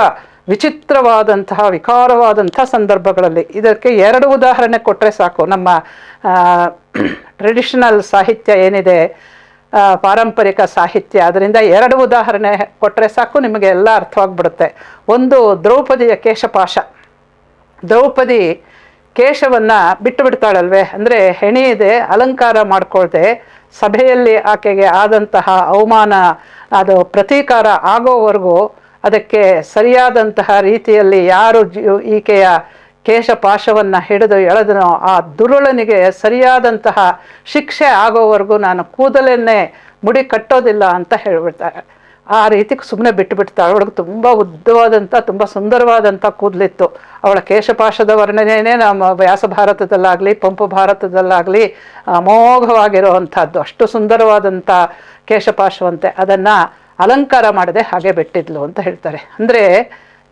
ವಿಚಿತ್ರವಾದಂತಹ ವಿಕಾರವಾದಂಥ ಸಂದರ್ಭಗಳಲ್ಲಿ ಇದಕ್ಕೆ ಎರಡು ಉದಾಹರಣೆ ಕೊಟ್ಟರೆ ಸಾಕು. ನಮ್ಮ ಟ್ರೆಡಿಷನಲ್ ಸಾಹಿತ್ಯ ಏನಿದೆ ಪಾರಂಪರಿಕ ಸಾಹಿತ್ಯ, ಅದರಿಂದ ಎರಡು ಉದಾಹರಣೆ ಕೊಟ್ಟರೆ ಸಾಕು, ನಿಮಗೆ ಎಲ್ಲ ಅರ್ಥವಾಗ್ಬಿಡುತ್ತೆ. ಒಂದು ದ್ರೌಪದಿಯ ಕೇಶಪಾಶ. ದ್ರೌಪದಿ ಕೇಶವನ್ನು ಬಿಟ್ಟು ಬಿಡ್ತಾಳಲ್ವೇ? ಅಂದರೆ ಹೆಣಿ ಇದೆ, ಅಲಂಕಾರ ಮಾಡ್ಕೊಳ್ದೆ, ಸಭೆಯಲ್ಲಿ ಆಕೆಗೆ ಆದಂತಹ ಅವಮಾನ, ಅದು ಪ್ರತೀಕಾರ ಆಗೋವರೆಗೂ ಅದಕ್ಕೆ ಸರಿಯಾದಂತಹ ರೀತಿಯಲ್ಲಿ ಯಾರು ಈಕೆಯ ಕೇಶಪಾಶವನ್ನು ಹಿಡಿದು ಎಳೆದನೋ ಆ ದುರುಳನಿಗೆ ಸರಿಯಾದಂತಹ ಶಿಕ್ಷೆ ಆಗೋವರೆಗೂ ನಾನು ಕೂದಲನ್ನೇ ಮುಡಿ ಕಟ್ಟೋದಿಲ್ಲ ಅಂತ ಹೇಳಿಬಿಡ್ತಾರೆ. ಆ ರೀತಿ ಸುಮ್ಮನೆ ಬಿಟ್ಟು ಬಿಡ್ತಾಳೆ ಅವಳಿಗೆ ತುಂಬ ಉದ್ದವಾದಂಥ ತುಂಬ ಸುಂದರವಾದಂಥ ಕೂದಲಿತ್ತು. ಅವಳ ಕೇಶಪಾಶದ ವರ್ಣನೆಯೇ ನಮ್ಮ ವ್ಯಾಸ ಭಾರತದಲ್ಲಾಗಲಿ, ಪಂಪು ಭಾರತದಲ್ಲಾಗಲಿ ಅಮೋಘವಾಗಿರುವಂಥದ್ದು. ಅಷ್ಟು ಸುಂದರವಾದಂಥ ಕೇಶಪಾಶವಂತೆ. ಅದನ್ನು ಅಲಂಕಾರ ಮಾಡದೆ ಹಾಗೆ ಬಿಟ್ಟಿದ್ಲು ಅಂತ ಹೇಳ್ತಾರೆ. ಅಂದರೆ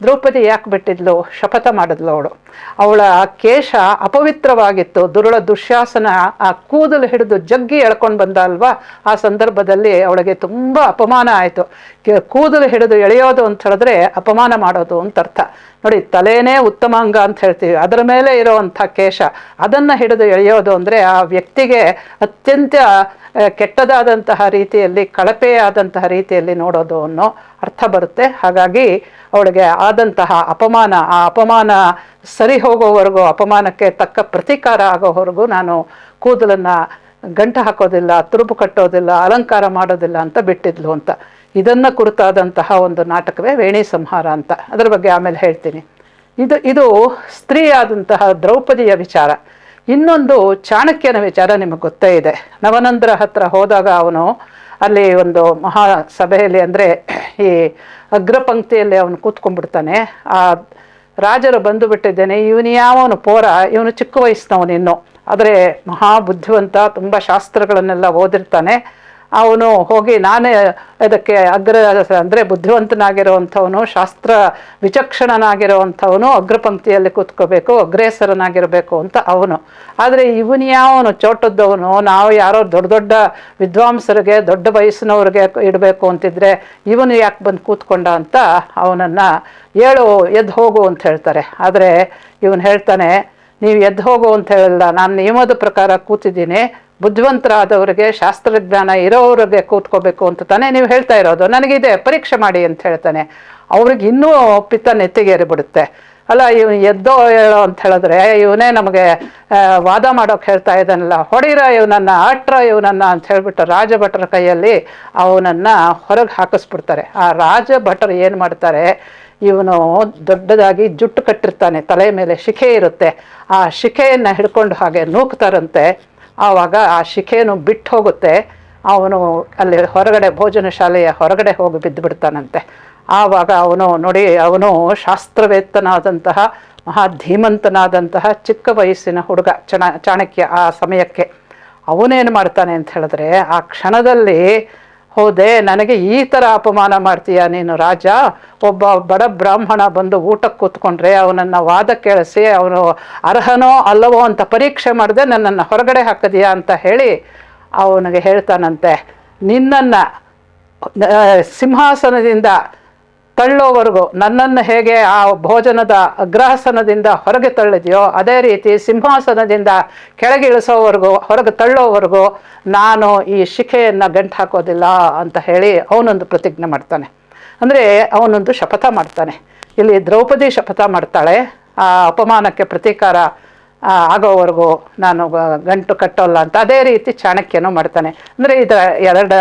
ದ್ರೌಪದಿ ಯಾಕೆ ಬಿಟ್ಟಿದ್ಲು? ಶಪಥ ಮಾಡಿದ್ಲು ಅವಳು. ಅವಳ ಕೇಶ ಅಪವಿತ್ರವಾಗಿತ್ತು. ದುರುಳ ದುಶ್ಯಾಸನ ಆ ಕೂದಲು ಹಿಡಿದು ಜಗ್ಗಿ ಎಳ್ಕೊಂಡು ಬಂದ ಅಲ್ವಾ ಆ ಸಂದರ್ಭದಲ್ಲಿ ಅವಳಿಗೆ ತುಂಬ ಅಪಮಾನ ಆಯಿತು. ಕೂದಲು ಹಿಡಿದು ಎಳೆಯೋದು ಅಂತ ಹೇಳಿದ್ರೆ ಅಪಮಾನ ಮಾಡೋದು ಅಂತ ಅರ್ಥ. ನೋಡಿ, ತಲೆನೇ ಉತ್ತಮ ಅಂಗ ಅಂತ ಹೇಳ್ತೀವಿ. ಅದರ ಮೇಲೆ ಇರೋವಂಥ ಕೇಶ, ಅದನ್ನು ಹಿಡಿದು ಎಳೆಯೋದು ಅಂದರೆ ಆ ವ್ಯಕ್ತಿಗೆ ಅತ್ಯಂತ ಕೆಟ್ಟದಾದಂತಹ ರೀತಿಯಲ್ಲಿ, ಕಳಪೆಯಾದಂತಹ ರೀತಿಯಲ್ಲಿ ನೋಡೋದು ಅನ್ನೋ ಅರ್ಥ ಬರುತ್ತೆ. ಹಾಗಾಗಿ ಅವಳಿಗೆ ಆದಂತಹ ಅಪಮಾನ, ಆ ಅಪಮಾನ ಸರಿ ಹೋಗೋವರೆಗೂ, ಅಪಮಾನಕ್ಕೆ ತಕ್ಕ ಪ್ರತೀಕಾರ ಆಗೋವರೆಗೂ ನಾನು ಕೂದಲನ್ನು ಗಂಟು ಹಾಕೋದಿಲ್ಲ ತುರುಬು ಕಟ್ಟೋದಿಲ್ಲ, ಅಲಂಕಾರ ಮಾಡೋದಿಲ್ಲ ಅಂತ ಬಿಟ್ಟಿದ್ಲು ಅಂತ. ಇದನ್ನು ಕುರಿತಾದಂತಹ ಒಂದು ನಾಟಕವೇ ವೇಣಿ ಸಂಹಾರ ಅಂತ. ಅದರ ಬಗ್ಗೆ ಆಮೇಲೆ ಹೇಳ್ತೀನಿ. ಇದು ಇದು ಸ್ತ್ರೀಯಾದಂತಹ ದ್ರೌಪದಿಯ ವಿಚಾರ. ಇನ್ನೊಂದು ಚಾಣಕ್ಯನ ವಿಚಾರ ನಿಮಗೆ ಗೊತ್ತೇ ಇದೆ. ನವನಂದ್ರ ಹತ್ರ ಹೋದಾಗ ಅವನು ಅಲ್ಲಿ ಒಂದು ಮಹಾ ಸಭೆಯಲ್ಲಿ ಅಂದರೆ ಈ ಅಗ್ರಪಂಕ್ತಿಯಲ್ಲಿ ಅವನು ಕೂತ್ಕೊಂಡ್ಬಿಡ್ತಾನೆ. ಆ ರಾಜರು ಬಂದು ಬಿಟ್ಟಿದ್ದೇನೆ, ಇವನು ಯಾವನು? ಪೋರ? ಇವನು ಚಿಕ್ಕ ವಯಸ್ಸಿನವನು ಇನ್ನು. ಆದರೆ ಮಹಾ ಬುದ್ಧಿವಂತ ತುಂಬ ಶಾಸ್ತ್ರಗಳನ್ನೆಲ್ಲ ಓದಿರ್ತಾನೆ. ಅವನು ಹೋಗಿ ನಾನೇ ಅದಕ್ಕೆ ಅಗ್ರ ಅಂದರೆ ಬುದ್ಧಿವಂತನಾಗಿರುವಂಥವನು, ಶಾಸ್ತ್ರ ವಿಚಕ್ಷಣನಾಗಿರುವಂಥವನು ಅಗ್ರಪಂಕ್ತಿಯಲ್ಲಿ ಕೂತ್ಕೋಬೇಕು, ಅಗ್ರೇಸರನಾಗಿರಬೇಕು ಅಂತ ಅವನು. ಆದರೆ ಇವನು ಯಾವನು? ಚೋಟದ್ದವನು? ನಾವು ಯಾರೋ ದೊಡ್ಡ ದೊಡ್ಡ ವಿದ್ವಾಂಸರಿಗೆ, ದೊಡ್ಡ ವಯಸ್ಸಿನವ್ರಿಗೆ ಇಡಬೇಕು ಅಂತಿದ್ರೆ ಇವನು ಯಾಕೆ ಬಂದು ಕೂತ್ಕೊಂಡ ಅಂತ ಅವನನ್ನು ಹೇಳು ಎದ್ದು ಹೋಗು ಅಂತ ಹೇಳ್ತಾರೆ. ಆದರೆ ಇವನು ಹೇಳ್ತಾನೆ, ನೀವು ಎದ್ದು ಹೋಗು ಅಂತ ಹೇಳಲ್ಲ, ನಾನು ನಿಯಮದ ಪ್ರಕಾರ ಕೂತಿದ್ದೀನಿ ಬುದ್ಧಿವಂತರಾದವರಿಗೆ ಶಾಸ್ತ್ರಜ್ಞಾನ ಇರೋವ್ರಿಗೆ ಕೂತ್ಕೋಬೇಕು ಅಂತ ತಾನೇ ನೀವು ಹೇಳ್ತಾ ಇರೋದು. ನನಗಿದೆ ಪರೀಕ್ಷೆ ಮಾಡಿ ಅಂತ ಹೇಳ್ತಾನೆ. ಅವ್ರಿಗೆ ಇನ್ನೂ ಪಿತ್ತ ನೆತ್ತಿಗೇರಿ ಬಿಡುತ್ತೆ ಅಲ್ಲ, ಇವನು ಎದ್ದೋ ಹೇಳೋ ಅಂತ ಹೇಳಿದ್ರೆ ಇವನೇ ನಮಗೆ ವಾದ ಮಾಡೋಕೆ ಹೇಳ್ತಾ ಇದ್ದಾನಲ್ಲ, ಹೊಡಿರ ಇವನನ್ನ, ಆಟ್ರ ಇವನನ್ನ? ಅಂತ ಹೇಳ್ಬಿಟ್ಟು ರಾಜಭಟರ ಕೈಯಲ್ಲಿ ಅವನನ್ನ ಹೊರಗೆ ಹಾಕಿಸ್ಬಿಡ್ತಾರೆ. ಆ ರಾಜಭಟರು ಏನು ಮಾಡ್ತಾರೆ, ಇವನು ದೊಡ್ಡದಾಗಿ ಜುಟ್ಟು ಕಟ್ಟಿರ್ತಾನೆ, ತಲೆ ಮೇಲೆ ಶಿಖೆ ಇರುತ್ತೆ. ಆ ಶಿಖೆಯನ್ನು ಹಿಡ್ಕೊಂಡು ಹಾಗೆ ನೂಕ್ತಾರಂತೆ. ಆವಾಗ ಆ ಶಿಖೆಯನ್ನು ಬಿಟ್ಟು ಹೋಗುತ್ತೆ. ಅವನು ಅಲ್ಲಿ ಹೊರಗಡೆ ಭೋಜನ ಶಾಲೆಯ ಹೊರಗಡೆ ಹೋಗಿ ಬಿದ್ದು ಬಿಡ್ತಾನಂತೆ ಆವಾಗ ಅವನು ನೋಡಿ, ಅವನು ಶಾಸ್ತ್ರವೇತ್ತನಾದಂತಹ ಮಹಾ ಧೀಮಂತನಾದಂತಹ ಚಿಕ್ಕ ವಯಸ್ಸಿನ ಹುಡುಗ ಚಣ, ಚಾಣಕ್ಯ ಆ ಸಮಯಕ್ಕೆ. ಅವನೇನು ಮಾಡ್ತಾನೆ ಅಂತ ಹೇಳಿದ್ರೆ, ಆ ಕ್ಷಣದಲ್ಲಿ ಹೌದೇ, ನನಗೆ ಈ ಥರ ಅಪಮಾನ ಮಾಡ್ತೀಯ ನೀನು ರಾಜ? ಒಬ್ಬ ಬಡ ಬ್ರಾಹ್ಮಣ ಬಂದು ಊಟಕ್ಕೆ ಕೂತ್ಕೊಂಡ್ರೆ ಅವನನ್ನು ವಾದ ಕೇಳಿಸಿ, ಅವನು ಅರ್ಹನೋ ಅಲ್ಲವೋ ಅಂತ ಪರೀಕ್ಷೆ ಮಾಡದೆ, ನನ್ನನ್ನು ಹೊರಗಡೆ ಹಾಕಿದೀಯಾ ಅಂತ ಹೇಳಿ ಅವನಿಗೆ ಹೇಳ್ತಾನಂತೆ, ನಿನ್ನನ್ನು ಸಿಂಹಾಸನದಿಂದ ತಳ್ಳೋವರೆಗೂ ನನ್ನನ್ನು ಹೇಗೆ ಆ ಭೋಜನದ ಅಗ್ರಹಸನದಿಂದ ಹೊರಗೆ ತಳ್ಳಿದೆಯೋ ಅದೇ ರೀತಿ ಸಿಂಹಾಸನದಿಂದ ಕೆಳಗೆ ಇಳಿಸೋವರೆಗೂ ಹೊರಗೆ ತಳ್ಳೋವರೆಗೂ ನಾನು ಈ ಶಿಖೆಯನ್ನು ಗಂಟು ಹಾಕೋದಿಲ್ಲ ಅಂತ ಹೇಳಿ ಅವನೊಂದು ಪ್ರತಿಜ್ಞೆ ಮಾಡ್ತಾನೆ. ಅಂದರೆ ಅವನೊಂದು ಶಪಥ ಮಾಡ್ತಾನೆ. ಇಲ್ಲಿ ದ್ರೌಪದಿ ಶಪಥ ಮಾಡ್ತಾಳೆ. ಆ ಅಪಮಾನಕ್ಕೆ ಪ್ರತೀಕಾರ ಆಗೋವರೆಗೂ ನಾನು ಗಂಟು ಕಟ್ಟೋಲ್ಲ ಅಂತ ಅದೇ ರೀತಿ ಚಾಣಕ್ಯನೂ ಮಾಡ್ತಾನೆ. ಅಂದರೆ ಇದರ ಎರಡು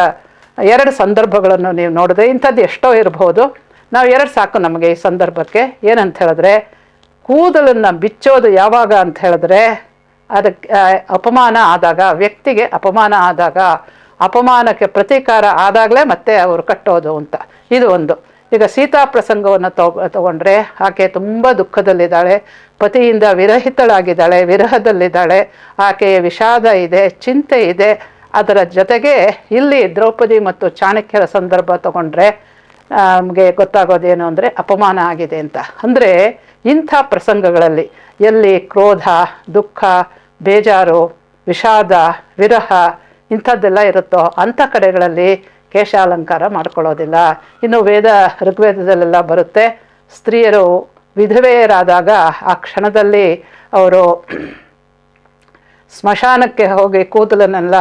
ಎರಡು ಸಂದರ್ಭಗಳನ್ನು ನೀವು ನೋಡಿದ್ರೆ ಇಂಥದ್ದು ಎಷ್ಟೋ ಇರಬಹುದು ನಾವು ಎರಡು ಸಾಕು ನಮಗೆ ಈ ಸಂದರ್ಭಕ್ಕೆ. ಏನಂತ ಹೇಳಿದ್ರೆ, ಕೂದಲನ್ನು ಬಿಚ್ಚೋದು ಯಾವಾಗ ಅಂತ ಹೇಳಿದ್ರೆ ಅದಕ್ಕೆ ಅಪಮಾನ ಆದಾಗ, ವ್ಯಕ್ತಿಗೆ ಅಪಮಾನ ಆದಾಗ, ಅಪಮಾನಕ್ಕೆ ಪ್ರತೀಕಾರ ಆದಾಗಲೇ ಮತ್ತೆ ಅವರು ಕಟ್ಟೋದು ಅಂತ. ಇದು ಒಂದು. ಈಗ ಸೀತಾ ಪ್ರಸಂಗವನ್ನು ತಗೊ ತಗೊಂಡ್ರೆ ಆಕೆ ತುಂಬ ದುಃಖದಲ್ಲಿದ್ದಾಳೆ, ಪತಿಯಿಂದ ವಿರಹಿತಳಾಗಿದ್ದಾಳೆ, ವಿರಹದಲ್ಲಿದ್ದಾಳೆ, ಆಕೆಯ ವಿಷಾದ ಇದೆ, ಚಿಂತೆ ಇದೆ. ಅದರ ಜೊತೆಗೆ ಇಲ್ಲಿ ದ್ರೌಪದಿ ಮತ್ತು ಚಾಣಕ್ಯರ ಸಂದರ್ಭ ತಗೊಂಡ್ರೆ ನಮಗೆ ಗೊತ್ತಾಗೋದೇನು ಅಂದರೆ ಅಪಮಾನ ಆಗಿದೆ ಅಂತ. ಅಂದರೆ ಇಂಥ ಪ್ರಸಂಗಗಳಲ್ಲಿ ಎಲ್ಲಿ ಕ್ರೋಧ, ದುಃಖ, ಬೇಜಾರು, ವಿಷಾದ, ವಿರಹ ಇಂಥದ್ದೆಲ್ಲ ಇರುತ್ತೋ ಅಂಥ ಕಡೆಗಳಲ್ಲಿ ಕೇಶಾಲಂಕಾರ ಮಾಡ್ಕೊಳ್ಳೋದಿಲ್ಲ. ಇನ್ನು ವೇದ, ಋಗ್ವೇದದಲ್ಲೆಲ್ಲ ಬರುತ್ತೆ, ಸ್ತ್ರೀಯರು ವಿಧವೆಯರಾದಾಗ ಆ ಕ್ಷಣದಲ್ಲಿ ಅವರು ಸ್ಮಶಾನಕ್ಕೆ ಹೋಗಿ ಕೂದಲನ್ನೆಲ್ಲ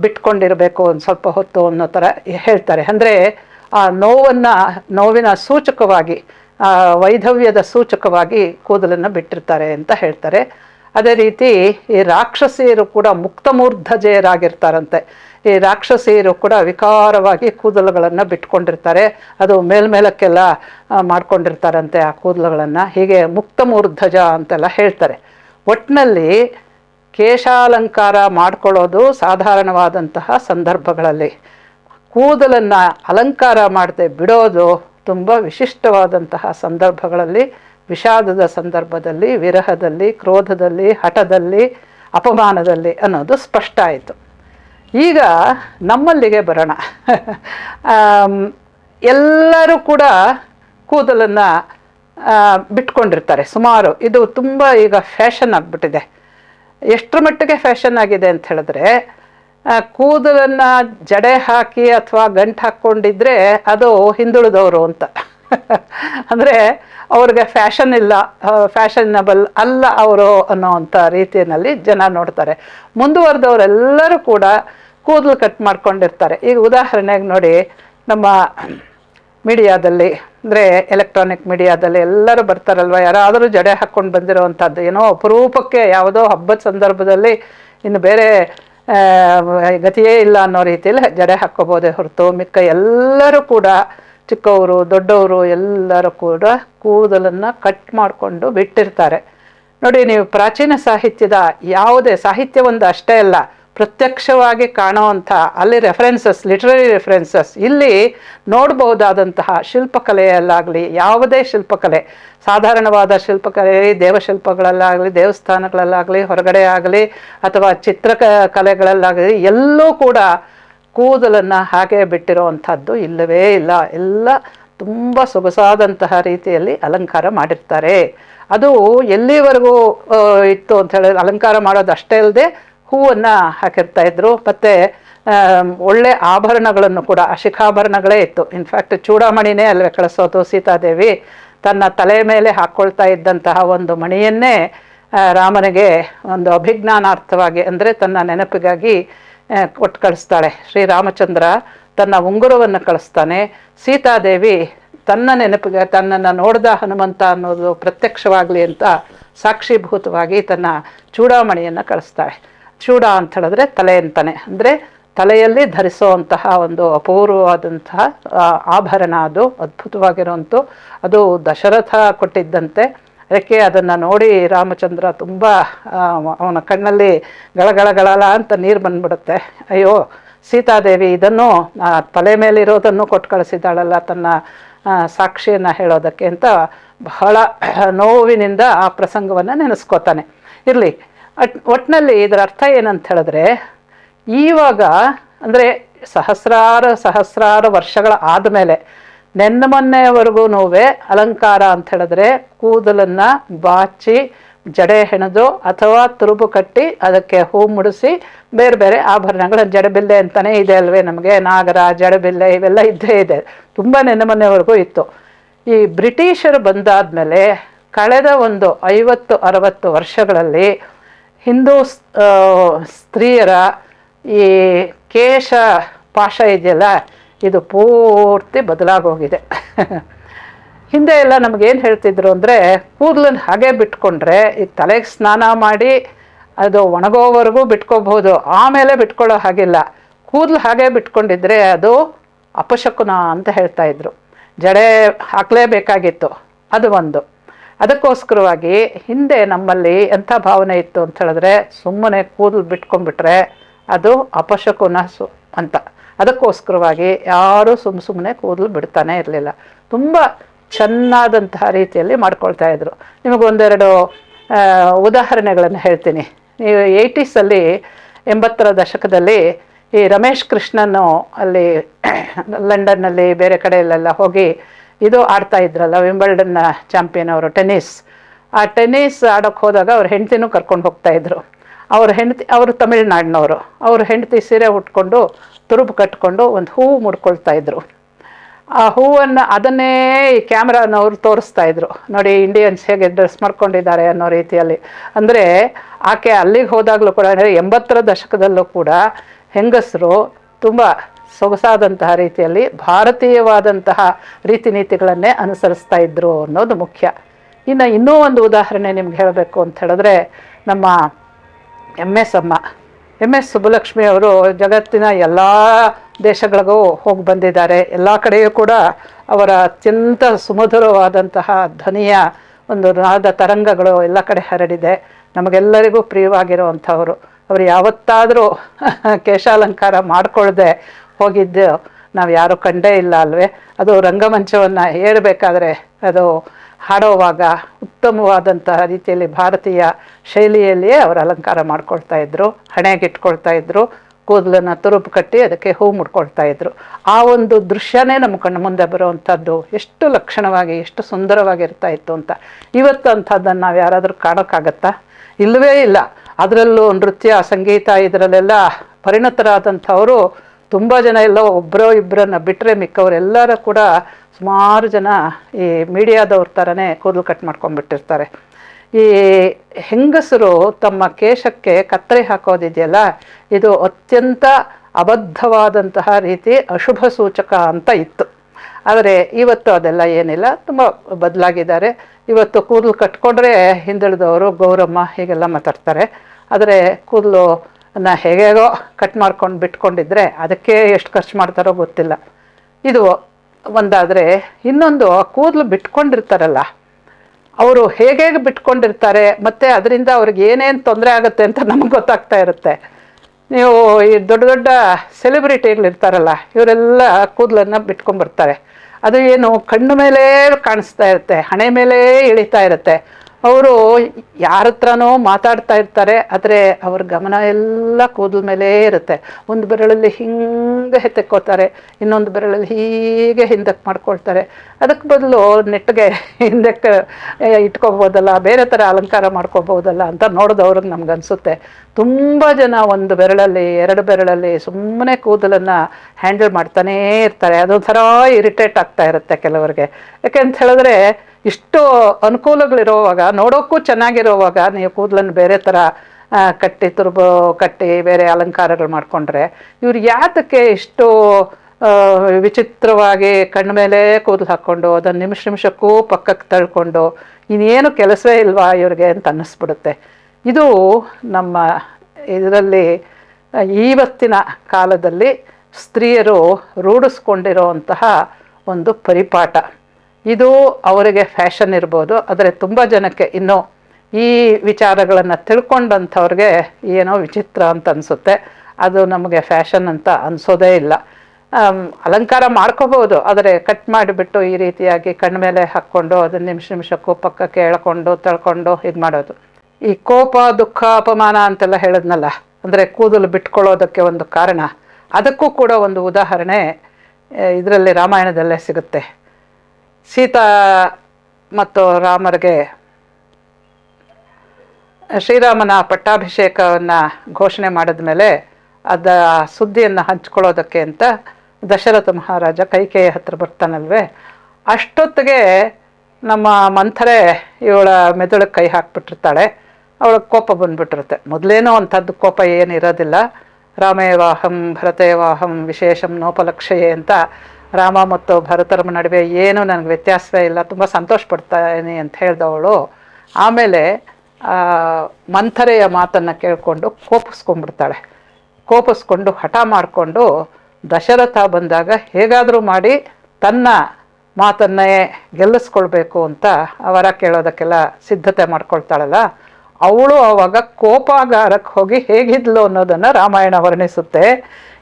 ಬಿಟ್ಕೊಂಡಿರಬೇಕು ಒಂದು ಸ್ವಲ್ಪ ಹೊತ್ತು ಅನ್ನೋ ಥರ ಹೇಳ್ತಾರೆ. ಅಂದರೆ ಆ ನೋವನ್ನು, ನೋವಿನ ಸೂಚಕವಾಗಿ ವೈಧವ್ಯದ ಸೂಚಕವಾಗಿ ಕೂದಲನ್ನು ಬಿಟ್ಟಿರ್ತಾರೆ ಅಂತ ಹೇಳ್ತಾರೆ. ಅದೇ ರೀತಿ ಈ ರಾಕ್ಷಸಿಯರು ಕೂಡ ಮುಕ್ತಮೂರ್ಧಜೆಯರಾಗಿರ್ತಾರಂತೆ. ಈ ರಾಕ್ಷಸಿಯರು ಕೂಡ ವಿಕಾರವಾಗಿ ಕೂದಲುಗಳನ್ನು ಬಿಟ್ಕೊಂಡಿರ್ತಾರೆ. ಅದು ಮೇಲ್ಮೇಲಕ್ಕೆಲ್ಲ ಮಾಡ್ಕೊಂಡಿರ್ತಾರಂತೆ ಆ ಕೂದಲುಗಳನ್ನು. ಹೀಗೆ ಮುಕ್ತಮೂರ್ಧಜ ಅಂತೆಲ್ಲ ಹೇಳ್ತಾರೆ. ಒಟ್ಟಿನಲ್ಲಿ ಕೇಶಾಲಂಕಾರ ಮಾಡ್ಕೊಳ್ಳೋದು ಸಾಧಾರಣವಾದಂತಹ ಸಂದರ್ಭಗಳಲ್ಲಿ. ಕೂದಲನ್ನು ಅಲಂಕಾರ ಮಾಡದೆ ಬಿಡೋದು ತುಂಬ ವಿಶಿಷ್ಟವಾದಂತಹ ಸಂದರ್ಭಗಳಲ್ಲಿ, ವಿಷಾದದ ಸಂದರ್ಭದಲ್ಲಿ, ವಿರಹದಲ್ಲಿ, ಕ್ರೋಧದಲ್ಲಿ, ಹಠದಲ್ಲಿ, ಅಪಮಾನದಲ್ಲಿ ಅನ್ನೋದು ಸ್ಪಷ್ಟ ಆಯಿತು. ಈಗ ನಮ್ಮಲ್ಲಿಗೆ ಬರೋಣ. ಎಲ್ಲರೂ ಕೂಡ ಕೂದಲನ್ನು ಬಿಟ್ಕೊಂಡಿರ್ತಾರೆ. ಸುಮಾರು ಇದು ತುಂಬ ಈಗ ಫ್ಯಾಷನ್ ಆಗಿಬಿಟ್ಟಿದೆ. ಎಷ್ಟರ ಮಟ್ಟಿಗೆ ಫ್ಯಾಷನ್ ಆಗಿದೆ ಅಂತ ಹೇಳಿದ್ರೆ ಕೂದಲನ್ನ ಜಡೆ ಹಾಕಿ ಅಥವಾ ಗಂಟು ಹಾಕ್ಕೊಂಡಿದ್ರೆ ಅದು ಹಿಂದುಳಿದವರು ಅಂತ. ಅಂದರೆ ಅವ್ರಿಗೆ ಫ್ಯಾಷನ್ ಇಲ್ಲ ಫ್ಯಾಷನಬಲ್ ಅಲ್ಲ ಅವರು ಅನ್ನೋವಂಥ ರೀತಿಯಲ್ಲಿ ಜನ ನೋಡ್ತಾರೆ. ಮುಂದುವರೆದವರೆಲ್ಲರೂ ಕೂಡ ಕೂದಲು ಕಟ್ ಮಾಡ್ಕೊಂಡಿರ್ತಾರೆ. ಈಗ ಉದಾಹರಣೆಗೆ ನೋಡಿ, ನಮ್ಮ ಮೀಡಿಯಾದಲ್ಲಿ, ಅಂದರೆ ಎಲೆಕ್ಟ್ರಾನಿಕ್ ಮೀಡಿಯಾದಲ್ಲಿ ಎಲ್ಲರೂ ಬರ್ತಾರಲ್ವ? ಯಾರಾದರೂ ಜಡೆ ಹಾಕ್ಕೊಂಡು ಬಂದಿರೋವಂಥದ್ದು, ಏನೋ ಅಪರೂಪಕ್ಕೆ ಯಾವುದೋ ಹಬ್ಬದ ಸಂದರ್ಭದಲ್ಲಿ ಇನ್ನು ಬೇರೆ ಗತಿಯೇ ಇಲ್ಲ ಅನ್ನೋ ರೀತಿಯಲ್ಲಿ ಜಡೆ ಹಾಕ್ಕೋಬೋದೇ ಹೊರತು ಮಿಕ್ಕ ಎಲ್ಲರೂ ಕೂಡ ಚಿಕ್ಕವರು, ದೊಡ್ಡವರು ಎಲ್ಲರೂ ಕೂಡ ಕೂದಲನ್ನು ಕಟ್ ಮಾಡಿಕೊಂಡು ಬಿಟ್ಟಿರ್ತಾರೆ. ನೋಡಿ, ನೀವು ಪ್ರಾಚೀನ ಸಾಹಿತ್ಯದ ಯಾವುದೇ ಸಾಹಿತ್ಯ ಒಂದು ಅಷ್ಟೇ ಅಲ್ಲ. ಪ್ರತ್ಯಕ್ಷವಾಗಿ ಕಾಣುವಂಥ ಅಲ್ಲಿ ರೆಫರೆನ್ಸಸ್ ಲಿಟ್ರರಿ ರೆಫರೆನ್ಸಸ್ ಇಲ್ಲಿ ನೋಡಬಹುದಾದಂತಹ ಶಿಲ್ಪಕಲೆಯಲ್ಲಾಗಲಿ, ಯಾವುದೇ ಶಿಲ್ಪಕಲೆ, ಸಾಧಾರಣವಾದ ಶಿಲ್ಪಕಲೆ, ದೇವಶಿಲ್ಪಗಳಲ್ಲಾಗಲಿ, ದೇವಸ್ಥಾನಗಳಲ್ಲಾಗಲಿ, ಹೊರಗಡೆ ಆಗಲಿ, ಅಥವಾ ಚಿತ್ರ ಕಲೆಗಳಲ್ಲಾಗಲಿ ಎಲ್ಲೂ ಕೂಡ ಕೂದಲನ್ನು ಹಾಗೆ ಬಿಟ್ಟಿರೋವಂಥದ್ದು ಇಲ್ಲವೇ ಇಲ್ಲ. ಎಲ್ಲ ತುಂಬ ಸೊಗಸಾದಂತಹ ರೀತಿಯಲ್ಲಿ ಅಲಂಕಾರ ಮಾಡಿರ್ತಾರೆ. ಅದು ಎಲ್ಲಿವರೆಗೂ ಇತ್ತು ಅಂತ ಹೇಳಿದ್ರೆ ಅಲಂಕಾರ ಮಾಡೋದು ಅಷ್ಟೇ ಅಲ್ಲದೆ ಹೂವನ್ನು ಹಾಕಿರ್ತಾ ಇದ್ರು. ಮತ್ತು ಒಳ್ಳೆ ಆಭರಣಗಳನ್ನು ಕೂಡ, ಶಿಖಾಭರಣಗಳೇ ಇತ್ತು. ಇನ್ಫ್ಯಾಕ್ಟ್ ಚೂಡಾಮಣಿನೇ ಅಲ್ವೇ ಕಳಿಸೋದು ಸೀತಾದೇವಿ. ತನ್ನ ತಲೆ ಮೇಲೆ ಹಾಕ್ಕೊಳ್ತಾ ಇದ್ದಂತಹ ಒಂದು ಮಣಿಯನ್ನೇ ರಾಮನಿಗೆ ಒಂದು ಅಭಿಜ್ಞಾನಾರ್ಥವಾಗಿ, ಅಂದರೆ ತನ್ನ ನೆನಪಿಗಾಗಿ ಕೊಟ್ಟು ಕಳಿಸ್ತಾಳೆ. ಶ್ರೀರಾಮಚಂದ್ರ ತನ್ನ ಉಂಗುರವನ್ನು ಕಳಿಸ್ತಾನೆ. ಸೀತಾದೇವಿ ತನ್ನ ನೆನಪಿಗೆ, ತನ್ನನ್ನು ನೋಡಿದ ಹನುಮಂತ ಅನ್ನೋದು ಪ್ರತ್ಯಕ್ಷವಾಗಲಿ ಅಂತ ಸಾಕ್ಷೀಭೂತವಾಗಿ ತನ್ನ ಚೂಡಾಮಣಿಯನ್ನು ಕಳಿಸ್ತಾಳೆ. ಚೂಡ ಅಂತ ಹೇಳಿದ್ರೆ ತಲೆ ಅಂತಾನೆ. ಅಂದರೆ ತಲೆಯಲ್ಲಿ ಧರಿಸುವಂತಹ ಒಂದು ಅಪೂರ್ವವಾದಂತಹ ಆಭರಣ ಅದು ಅದ್ಭುತವಾಗಿರುವಂಥ ಅದು ದಶರಥ ಕೊಟ್ಟಿದ್ದಂತೆ. ಅದಕ್ಕೆ ಅದನ್ನು ನೋಡಿ ರಾಮಚಂದ್ರ ತುಂಬ ಅವನ ಕಣ್ಣಲ್ಲಿ ಗಳಗಳಗಳಲ ಅಂತ ನೀರು ಬಂದ್ಬಿಡುತ್ತೆ. ಅಯ್ಯೋ, ಸೀತಾದೇವಿ ಇದನ್ನು ತಲೆ ಮೇಲಿರೋದನ್ನು ಕೊಟ್ಟು ಕಳಿಸಿದ್ದಾಳಲ್ಲ ತನ್ನ ಸಾಕ್ಷಿಯನ್ನು ಹೇಳೋದಕ್ಕೆ ಅಂತ ಬಹಳ ನೋವಿನಿಂದ ಆ ಪ್ರಸಂಗವನ್ನು ನೆನೆಸ್ಕೋತಾನೆ. ಇರಲಿ ಒಟ್ಟಿನಲ್ಲಿ ಇದರ ಅರ್ಥ ಏನಂತ ಹೇಳಿದ್ರೆ, ಈವಾಗ ಅಂದರೆ ಸಹಸ್ರಾರು ಸಹಸ್ರಾರು ವರ್ಷಗಳ ಆದಮೇಲೆ ನೆನ್ನ ಮೊನ್ನೆವರೆಗೂ ಅಲಂಕಾರ ಅಂತ ಹೇಳಿದ್ರೆ ಕೂದಲನ್ನು ಬಾಚಿ, ಜಡೆ ಹೆಣೆದು ಅಥವಾ ತುರುಬು ಕಟ್ಟಿ ಅದಕ್ಕೆ ಹೂ ಮುಡಿಸಿ ಬೇರೆ ಬೇರೆ ಆಭರಣಗಳ ಜಡಬಿಲ್ಲೆ ಅಂತಲೇ ಇದೆ ಅಲ್ವೇ ನಮಗೆ ನಾಗರ ಜಡಬಿಲ್ಲೆ ಇವೆಲ್ಲ ಇದ್ದೇ ಇದೆ. ತುಂಬ ನೆನ್ನ ಮೊನ್ನೆವರೆಗೂ ಇತ್ತು. ಈ ಬ್ರಿಟಿಷರು ಬಂದಾದಮೇಲೆ ಕಳೆದ ಒಂದು ಐವತ್ತು ಅರವತ್ತು ವರ್ಷಗಳಲ್ಲಿ ಹಿಂದೂ ಸ್ತ್ರೀಯರ ಈ ಕೇಶ ಪಾಶ ಇದೆಯಲ್ಲ, ಇದು ಪೂರ್ತಿ ಬದಲಾಗೋಗಿದೆ. ಹಿಂದೆ ಎಲ್ಲ ನಮಗೇನು ಹೇಳ್ತಿದ್ರು ಅಂದರೆ ಕೂದಲನ್ನು ಹಾಗೆ ಬಿಟ್ಕೊಂಡ್ರೆ, ಈ ತಲೆಗೆ ಸ್ನಾನ ಮಾಡಿ ಅದು ಒಣಗೋವರೆಗೂ ಬಿಟ್ಕೋಬಹುದು, ಆಮೇಲೆ ಬಿಟ್ಕೊಳ್ಳೋ ಹಾಗಿಲ್ಲ. ಕೂದಲು ಹಾಗೆ ಬಿಟ್ಕೊಂಡಿದ್ರೆ ಅದು ಅಪಶಕುನ ಅಂತ ಹೇಳ್ತಾಯಿದ್ರು ಜಡೆ ಹಾಕಲೇಬೇಕಾಗಿತ್ತು. ಅದು ಒಂದು. ಅದಕ್ಕೋಸ್ಕರವಾಗಿ ಹಿಂದೆ ನಮ್ಮಲ್ಲಿ ಎಂಥ ಭಾವನೆ ಇತ್ತು ಅಂತ ಹೇಳಿದ್ರೆ ಸುಮ್ಮನೆ ಕೂದಲು ಬಿಟ್ಕೊಂಡ್ಬಿಟ್ರೆ ಅದು ಅಪಶಕುನ ಸು ಅಂತ. ಅದಕ್ಕೋಸ್ಕರವಾಗಿ ಯಾರೂ ಸುಮ್ಮ ಸುಮ್ಮನೆ ಕೂದಲು ಬಿಡ್ತಾನೆ ಇರಲಿಲ್ಲ. ತುಂಬ ಚೆನ್ನಾದಂತಹ ರೀತಿಯಲ್ಲಿ ಮಾಡ್ಕೊಳ್ತಾ ಇದ್ರು. ನಿಮಗೊಂದೆರಡು ಉದಾಹರಣೆಗಳನ್ನು ಹೇಳ್ತೀನಿ. ನೀವು ಏಯ್ಟೀಸಲ್ಲಿ ಎಂಬತ್ತರ ದಶಕದಲ್ಲಿ ಈ ರಮೇಶ್ ಕೃಷ್ಣನು ಅಲ್ಲಿ ಲಂಡನ್ನಲ್ಲಿ ಬೇರೆ ಕಡೆಯಲ್ಲೆಲ್ಲ ಹೋಗಿ ಇದು ಆಡ್ತಾ ಇದ್ರಲ್ಲ ವಿಂಬಲ್ಡನ್ನ ಚಾಂಪಿಯನ್ ಅವರು ಟೆನ್ನಿಸ್ ಆ ಟೆನ್ನಿಸ್ ಆಡೋಕ್ಕೆ ಹೋದಾಗ ಅವ್ರ ಹೆಂಡ್ತಿನೂ ಕರ್ಕೊಂಡು ಹೋಗ್ತಾ ಇದ್ರು. ಅವ್ರ ಹೆಂಡತಿ, ಅವರು ತಮಿಳ್ನಾಡಿನವರು. ಅವ್ರ ಹೆಂಡತಿ ಸೀರೆ ಉಟ್ಕೊಂಡು ತುರುಬು ಕಟ್ಕೊಂಡು ಒಂದು ಹೂವು ಮುಡ್ಕೊಳ್ತಾ ಇದ್ರು. ಆ ಹೂವನ್ನು ಅದನ್ನೇ ಈ ಕ್ಯಾಮ್ರಾನವರು ತೋರಿಸ್ತಾ ಇದ್ರು. ನೋಡಿ ಇಂಡಿಯನ್ಸ್ ಹೇಗೆ ಡ್ರೆಸ್ ಮಾಡ್ಕೊಂಡಿದ್ದಾರೆ ಅನ್ನೋ ರೀತಿಯಲ್ಲಿ. ಅಂದರೆ ಆಕೆ ಅಲ್ಲಿಗೆ ಹೋದಾಗಲೂ ಕೂಡ ಎಂಬತ್ತರ ದಶಕದಲ್ಲೂ ಕೂಡ ಹೆಂಗಸರು ತುಂಬ ಸೊಗಸಾದಂತಹ ರೀತಿಯಲ್ಲಿ ಭಾರತೀಯವಾದಂತಹ ರೀತಿ ನೀತಿಗಳನ್ನೇ ಅನುಸರಿಸ್ತಾ ಇದ್ರು ಅನ್ನೋದು ಮುಖ್ಯ. ಇನ್ನು ಇನ್ನೂ ಒಂದು ಉದಾಹರಣೆ ನಿಮ್ಗೆ ಹೇಳಬೇಕು ಅಂತ ಹೇಳಿದ್ರೆ ನಮ್ಮ ಎಂ ಎಸ್ ಅಮ್ಮ. ಎಂ ಎಸ್ ಸುಬ್ಬಲಕ್ಷ್ಮಿ ಅವರು ಜಗತ್ತಿನ ಎಲ್ಲ ದೇಶಗಳಿಗೂ ಹೋಗಿ ಬಂದಿದ್ದಾರೆ. ಎಲ್ಲ ಕಡೆಯೂ ಕೂಡ ಅವರ ಅತ್ಯಂತ ಸುಮಧುರವಾದಂತಹ ಧ್ವನಿಯ ಒಂದು ನಾದ ತರಂಗಗಳು ಎಲ್ಲ ಕಡೆ ಹರಡಿದೆ. ನಮಗೆಲ್ಲರಿಗೂ ಪ್ರಿಯವಾಗಿರುವಂಥವರು. ಅವರು ಯಾವತ್ತಾದರೂ ಕೇಶಾಲಂಕಾರ ಮಾಡಿಕೊಳ್ಳದೆ ಹೋಗಿದ್ದು ನಾವು ಯಾರೂ ಕಂಡೇ ಇಲ್ಲ ಅಲ್ವೇ? ಅದು ರಂಗಮಂಚವನ್ನು ಹೇಳಬೇಕಾದ್ರೆ ಅದು ಹಾಡೋವಾಗ ಉತ್ತಮವಾದಂತಹ ರೀತಿಯಲ್ಲಿ ಭಾರತೀಯ ಶೈಲಿಯಲ್ಲಿಯೇ ಅವರು ಅಲಂಕಾರ ಮಾಡ್ಕೊಳ್ತಾ ಇದ್ರು, ಹಣೆಗಿಟ್ಕೊಳ್ತಾ ಇದ್ರು, ಕೂದಲನ್ನು ತುರುಪು ಕಟ್ಟಿ ಅದಕ್ಕೆ ಹೂ ಮುಡ್ಕೊಳ್ತಾ ಇದ್ರು. ಆ ಒಂದು ದೃಶ್ಯನೇ ನಮ್ಮ ಕಣ್ಣು ಮುಂದೆ ಬರುವಂಥದ್ದು ಎಷ್ಟು ಲಕ್ಷಣವಾಗಿ, ಎಷ್ಟು ಸುಂದರವಾಗಿರ್ತಾ ಇತ್ತು ಅಂತ. ಇವತ್ತು ಅಂಥದ್ದನ್ನು ನಾವು ಯಾರಾದರೂ ಕಾಣೋಕ್ಕಾಗತ್ತಾ? ಇಲ್ಲವೇ ಇಲ್ಲ. ಅದರಲ್ಲೂ ನೃತ್ಯ, ಸಂಗೀತ, ಇದರಲ್ಲೆಲ್ಲ ಪರಿಣತರಾದಂಥವರು ತುಂಬ ಜನ ಎಲ್ಲ ಒಬ್ಬರೋ ಇಬ್ಬರನ್ನ ಬಿಟ್ಟರೆ ಮಿಕ್ಕವರೆಲ್ಲರೂ ಕೂಡ ಸುಮಾರು ಜನ ಈ ಮೀಡಿಯಾದವ್ರ ಥರನೇ ಕೂದಲು ಕಟ್ ಮಾಡ್ಕೊಂಡ್ಬಿಟ್ಟಿರ್ತಾರೆ. ಈ ಹೆಂಗಸರು ತಮ್ಮ ಕೇಶಕ್ಕೆ ಕತ್ತರಿ ಹಾಕೋದಿದೆಯಲ್ಲ, ಇದು ಅತ್ಯಂತ ಅಬದ್ಧವಾದಂತಹ ರೀತಿ ಅಶುಭ ಸೂಚಕ ಅಂತ ಇತ್ತು. ಆದರೆ ಇವತ್ತು ಅದೆಲ್ಲ ಏನಿಲ್ಲ, ತುಂಬ ಬದಲಾಗಿದ್ದಾರೆ. ಇವತ್ತು ಕೂದಲು ಕಟ್ಕೊಂಡ್ರೆ ಹಿಂದುಳಿದವರು ಗೌರಮ್ಮ ಹೀಗೆಲ್ಲ ಮಾತಾಡ್ತಾರೆ. ಆದರೆ ಕೂದಲು ಅನ್ನ ಹೇಗೇಗೋ ಕಟ್ ಮಾಡ್ಕೊಂಡು ಬಿಟ್ಕೊಂಡಿದ್ರೆ ಅದಕ್ಕೆ ಎಷ್ಟು ಖರ್ಚು ಮಾಡ್ತಾರೋ ಗೊತ್ತಿಲ್ಲ. ಇದು ಒಂದಾದರೆ ಇನ್ನೊಂದು ಕೂದಲು ಬಿಟ್ಕೊಂಡಿರ್ತಾರಲ್ಲ, ಅವರು ಹೇಗೆ ಬಿಟ್ಕೊಂಡಿರ್ತಾರೆ, ಮತ್ತು ಅದರಿಂದ ಅವ್ರಿಗೆ ಏನೇನು ತೊಂದರೆ ಆಗುತ್ತೆ ಅಂತ ನಮಗೆ ಗೊತ್ತಾಗ್ತಾ ಇರುತ್ತೆ. ನೀವು ಈ ದೊಡ್ಡ ದೊಡ್ಡ ಸೆಲೆಬ್ರಿಟಿಗಳಿರ್ತಾರಲ್ಲ ಇವರೆಲ್ಲ ಕೂದಲನ್ನು ಬಿಟ್ಕೊಂಡ್ಬರ್ತಾರೆ ಅದು ಏನು ಕಣ್ಣು ಮೇಲೆ ಕಾಣಿಸ್ತಾ ಇರುತ್ತೆ, ಹಣೆ ಮೇಲೆ ಇಳಿತಾ ಇರುತ್ತೆ. ಅವರು ಯಾರ ಹತ್ರನೋ ಮಾತಾಡ್ತಾ ಇರ್ತಾರೆ, ಆದರೆ ಅವ್ರ ಗಮನ ಎಲ್ಲ ಕೂದಲ ಮೇಲೆ ಇರುತ್ತೆ. ಒಂದು ಬೆರಳಲ್ಲಿ ಹಿಂಗೆ ಹೆತ್ತೆಕ್ಕೋತಾರೆ ಇನ್ನೊಂದು ಬೆರಳಲ್ಲಿ ಹೀಗೆ ಹಿಂದಕ್ಕೆ ಮಾಡ್ಕೊಳ್ತಾರೆ. ಅದಕ್ಕೆ ಬದಲು ನೆಟ್ಟಿಗೆ ಹಿಂದಕ್ಕೆ ಇಟ್ಕೋಬೋದಲ್ಲ, ಬೇರೆ ಥರ ಅಲಂಕಾರ ಮಾಡ್ಕೋಬೋದಲ್ಲ ಅಂತ ನೋಡಿದವ್ರಿಗೆ ನಮ್ಗೆ ಅನಿಸುತ್ತೆ. ತುಂಬ ಜನ ಒಂದು ಬೆರಳಲ್ಲಿ, ಎರಡು ಬೆರಳಲ್ಲಿ ಸುಮ್ಮನೆ ಕೂದಲನ್ನು ಹ್ಯಾಂಡಲ್ ಮಾಡ್ತಾನೇ ಇರ್ತಾರೆ. ಅದೊಂಥರ ಇರಿಟೇಟ್ ಆಗ್ತಾ ಇರುತ್ತೆ ಕೆಲವರಿಗೆ. ಯಾಕೆ ಅಂತ ಹೇಳಿದ್ರೆ ಇಷ್ಟು ಅನುಕೂಲಗಳಿರೋವಾಗ, ನೋಡೋಕ್ಕೂ ಚೆನ್ನಾಗಿರೋವಾಗ ನೀವು ಕೂದಲನ್ನು ಬೇರೆ ಥರ ಕಟ್ಟಿ ತುರುಬು, ಕಟ್ಟಿ ಬೇರೆ ಅಲಂಕಾರಗಳು ಮಾಡಿಕೊಂಡ್ರೆ, ಇವ್ರು ಯಾತಕ್ಕೆ ಇಷ್ಟು ವಿಚಿತ್ರವಾಗಿ ಕಣ್ಣ ಮೇಲೆ ಕೂದಲು ಹಾಕ್ಕೊಂಡು, ಅದನ್ನು ನಿಮಿಷ ನಿಮಿಷಕ್ಕೂ ಪಕ್ಕಕ್ಕೆ ತಳ್ಕೊಂಡು, ಇನ್ನೇನು ಕೆಲಸವೇ ಇಲ್ವಾ ಇವ್ರಿಗೆ ಅಂತ ಅನ್ನಿಸ್ಬಿಡುತ್ತೆ. ಇದು ನಮ್ಮ ಇದರಲ್ಲಿ ಇವತ್ತಿನ ಕಾಲದಲ್ಲಿ ಸ್ತ್ರೀಯರು ರೂಢಿಸ್ಕೊಂಡಿರೋಂತಹ ಒಂದು ಪರಿಪಾಠ. ಇದು ಅವರಿಗೆ ಫ್ಯಾಷನ್ ಇರ್ಬೋದು, ಆದರೆ ತುಂಬ ಜನಕ್ಕೆ ಇನ್ನೂ ಈ ವಿಚಾರಗಳನ್ನು ತಿಳ್ಕೊಂಡಂಥವ್ರಿಗೆ ಏನೋ ವಿಚಿತ್ರ ಅಂತ ಅನಿಸುತ್ತೆ. ಅದು ನಮಗೆ ಫ್ಯಾಷನ್ ಅಂತ ಅನಿಸೋದೇ ಇಲ್ಲ. ಅಲಂಕಾರ ಮಾಡ್ಕೋಬೋದು, ಆದರೆ ಕಟ್ ಮಾಡಿಬಿಟ್ಟು ಈ ರೀತಿಯಾಗಿ ಕಣ್ಣ ಮೇಲೆ ಹಾಕ್ಕೊಂಡು ಅದನ್ನು ನಿಮಿಷ ನಿಮಿಷಕ್ಕೂ ಪಕ್ಕಕ್ಕೆ ಎಳ್ಕೊಂಡು, ತಳ್ಕೊಂಡು ಇದು ಮಾಡೋದು. ಈ ಕೋಪ, ದುಃಖ, ಅಪಮಾನ ಅಂತೆಲ್ಲ ಹೇಳಿದ್ನಲ್ಲ, ಅಂದರೆ ಕೂದಲು ಬಿಟ್ಕೊಳ್ಳೋದಕ್ಕೆ ಒಂದು ಕಾರಣ. ಅದಕ್ಕೂ ಕೂಡ ಒಂದು ಉದಾಹರಣೆ ಇದರಲ್ಲಿ ರಾಮಾಯಣದಲ್ಲೇ ಸಿಗುತ್ತೆ. ಸೀತಾ ಮತ್ತು ರಾಮರಿಗೆ ಶ್ರೀರಾಮನ ಪಟ್ಟಾಭಿಷೇಕವನ್ನು ಘೋಷಣೆ ಮಾಡಿದ ಮೇಲೆ ಅದ ಸುದ್ದಿಯನ್ನು ಹಂಚ್ಕೊಳ್ಳೋದಕ್ಕೆ ಅಂತ ದಶರಥ ಮಹಾರಾಜ ಕೈಕೇಯ ಹತ್ರ ಬರ್ತಾನಲ್ವೇ? ಅಷ್ಟೊತ್ತಿಗೆ ನಮ್ಮ ಮಂಥರೇ ಇವಳ ಮೆದುಳಿಗೆ ಕೈ ಹಾಕ್ಬಿಟ್ಟಿರ್ತಾಳೆ. ಅವಳಿಗೆ ಕೋಪ ಬಂದ್ಬಿಟ್ಟಿರುತ್ತೆ. ಮೊದಲೇನೋ ಅಂಥದ್ದು ಕೋಪ ಏನಿರೋದಿಲ್ಲ. ರಾಮೇವಾಹಂ, ಭರತೇವಾಹಂ, ವಿಶೇಷಂ, ನೋಪಲಕ್ಷಯೇ ಅಂತ ರಾಮ ಮತ್ತು ಭರತರ ನಡುವೆ ಏನು ನನಗೆ ವ್ಯತ್ಯಾಸವೇ ಇಲ್ಲ, ತುಂಬ ಸಂತೋಷ ಅಂತ ಹೇಳಿದವಳು. ಆಮೇಲೆ ಮಂಥರೆಯ ಮಾತನ್ನು ಕೇಳಿಕೊಂಡು ಕೋಪಿಸ್ಕೊಂಡ್ಬಿಡ್ತಾಳೆ. ಕೋಪಿಸ್ಕೊಂಡು ಹಠ ಮಾಡಿಕೊಂಡು ದಶರಥ ಬಂದಾಗ ಹೇಗಾದರೂ ಮಾಡಿ ತನ್ನ ಮಾತನ್ನೇ ಗೆಲ್ಲಿಸ್ಕೊಳ್ಬೇಕು ಅಂತ ಅವರ ಕೇಳೋದಕ್ಕೆಲ್ಲ ಸಿದ್ಧತೆ ಮಾಡ್ಕೊಳ್ತಾಳಲ್ಲ. ಅವಳು ಆವಾಗ ಕೋಪಾಗಾರಕ್ಕೆ ಹೋಗಿ ಹೇಗಿದ್ಲು ಅನ್ನೋದನ್ನು ರಾಮಾಯಣ ವರ್ಣಿಸುತ್ತೆ.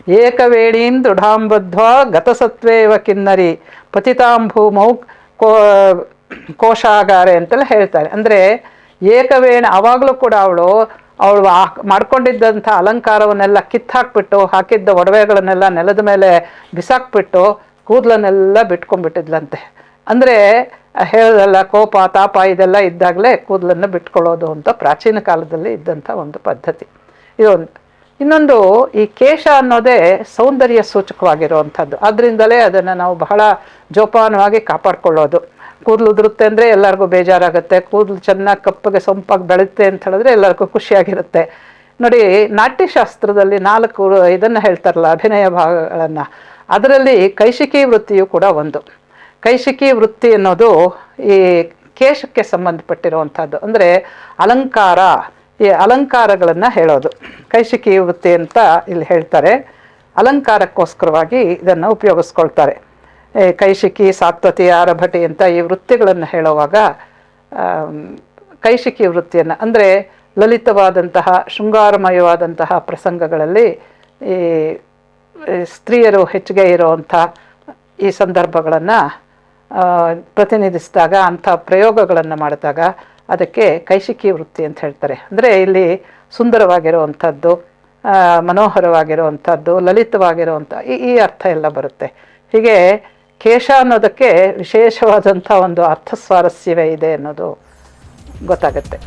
ಏಕವೇಣೀನ್ ದೃಢಾಂಬದ್ಧ ಗತಸತ್ವೇವ ಕಿನ್ನರಿ ಪತಿತಾಂಭೂಮೌ ಕೋ, ಕೋಶಾಗಾರೆ ಅಂತೆಲ್ಲ ಹೇಳ್ತಾರೆ. ಅಂದರೆ ಏಕವೇಣ ಆವಾಗಲೂ ಕೂಡ ಅವಳು ಅವಳು ಮಾಡ್ಕೊಂಡಿದ್ದಂಥ ಅಲಂಕಾರವನ್ನೆಲ್ಲ ಕಿತ್ತಾಕ್ಬಿಟ್ಟು, ಹಾಕಿದ್ದ ಒಡವೆಗಳನ್ನೆಲ್ಲ ನೆಲದ ಮೇಲೆ ಬಿಸಾಕ್ಬಿಟ್ಟು, ಕೂದಲನ್ನೆಲ್ಲ ಬಿಟ್ಕೊಂಡ್ಬಿಟ್ಟಿದ್ಲಂತೆ. ಅಂದರೆ ಹೇಳೋದಲ್ಲ, ಕೋಪ, ತಾಪ ಇದೆಲ್ಲ ಇದ್ದಾಗಲೇ ಕೂದಲನ್ನು ಬಿಟ್ಕೊಳ್ಳೋದು ಅಂತ ಪ್ರಾಚೀನ ಕಾಲದಲ್ಲಿ ಇದ್ದಂಥ ಒಂದು ಪದ್ಧತಿ. ಇದೊಂದು ಇನ್ನೊಂದು ಈ ಕೇಶ ಅನ್ನೋದೇ ಸೌಂದರ್ಯ ಸೂಚಕವಾಗಿರುವಂಥದ್ದು. ಅದರಿಂದಲೇ ಅದನ್ನು ನಾವು ಬಹಳ ಜೋಪಾನವಾಗಿ ಕಾಪಾಡ್ಕೊಳ್ಳೋದು. ಕೂದಲು ಉದುರುತ್ತೆ ಅಂದರೆ ಎಲ್ಲರಿಗೂ ಬೇಜಾರಾಗುತ್ತೆ. ಕೂದಲು ಚೆನ್ನಾಗಿ ಕಪ್ಪಗೆ ಸೊಂಪಾಗಿ ಬೆಳೆಯುತ್ತೆ ಅಂತ ಹೇಳಿದ್ರೆ ಎಲ್ಲರಿಗೂ ಖುಷಿಯಾಗಿರುತ್ತೆ. ನೋಡಿ, ನಾಟ್ಯಶಾಸ್ತ್ರದಲ್ಲಿ ನಾಲ್ಕು ಇದನ್ನು ಹೇಳ್ತಾರಲ್ಲ, ಅಭಿನಯ ಭಾಗಗಳನ್ನು. ಅದರಲ್ಲಿ ಕೈಶಿಕಿ ವೃತ್ತಿಯು ಕೂಡ ಒಂದು. ಕೈಶಿಕಿ ವೃತ್ತಿ ಅನ್ನೋದು ಈ ಕೇಶಕ್ಕೆ ಸಂಬಂಧಪಟ್ಟಿರುವಂಥದ್ದು. ಅಂದರೆ ಅಲಂಕಾರ ಈ ಅಲಂಕಾರಗಳನ್ನು ಹೇಳೋದು. ಕೈಶಿಕಿ ವೃತ್ತಿ ಅಂತ ಇಲ್ಲಿ ಹೇಳ್ತಾರೆ. ಅಲಂಕಾರಕ್ಕೋಸ್ಕರವಾಗಿ ಇದನ್ನು ಉಪಯೋಗಿಸ್ಕೊಳ್ತಾರೆ. ಕೈಶಿಕಿ ಸಾತ್ವತಿ, ಆರಭಟಿ ಅಂತ ಈ ವೃತ್ತಿಗಳನ್ನು ಹೇಳುವಾಗ ಕೈಶಿಕಿ ವೃತ್ತಿಯನ್ನು ಅಂದರೆ ಲಲಿತವಾದಂತಹ, ಶೃಂಗಾರಮಯವಾದಂತಹ ಪ್ರಸಂಗಗಳಲ್ಲಿ ಈ ಸ್ತ್ರೀಯರು ಹೆಚ್ಚಿಗೆ ಇರುವಂಥ ಈ ಸಂದರ್ಭಗಳನ್ನು ಪ್ರತಿನಿಧಿಸಿದಾಗ ಅಂಥ ಪ್ರಯೋಗಗಳನ್ನು ಮಾಡಿದಾಗ ಅದಕ್ಕೆ ಕೈಶಿಕಿ ವೃತ್ತಿ ಅಂತ ಹೇಳ್ತಾರೆ. ಅಂದರೆ ಇಲ್ಲಿ ಸುಂದರವಾಗಿರುವಂಥದ್ದು ಮನೋಹರವಾಗಿರುವಂಥದ್ದು, ಲಲಿತವಾಗಿರುವಂಥ, ಈ ಈ ಅರ್ಥ ಎಲ್ಲ ಬರುತ್ತೆ. ಹೀಗೆ ಕೇಶ ಅನ್ನೋದಕ್ಕೆ ವಿಶೇಷವಾದಂಥ ಒಂದು ಅರ್ಥ ಸ್ವಾರಸ್ಯವೇ ಇದೆ ಅನ್ನೋದು ಗೊತ್ತಾಗುತ್ತೆ.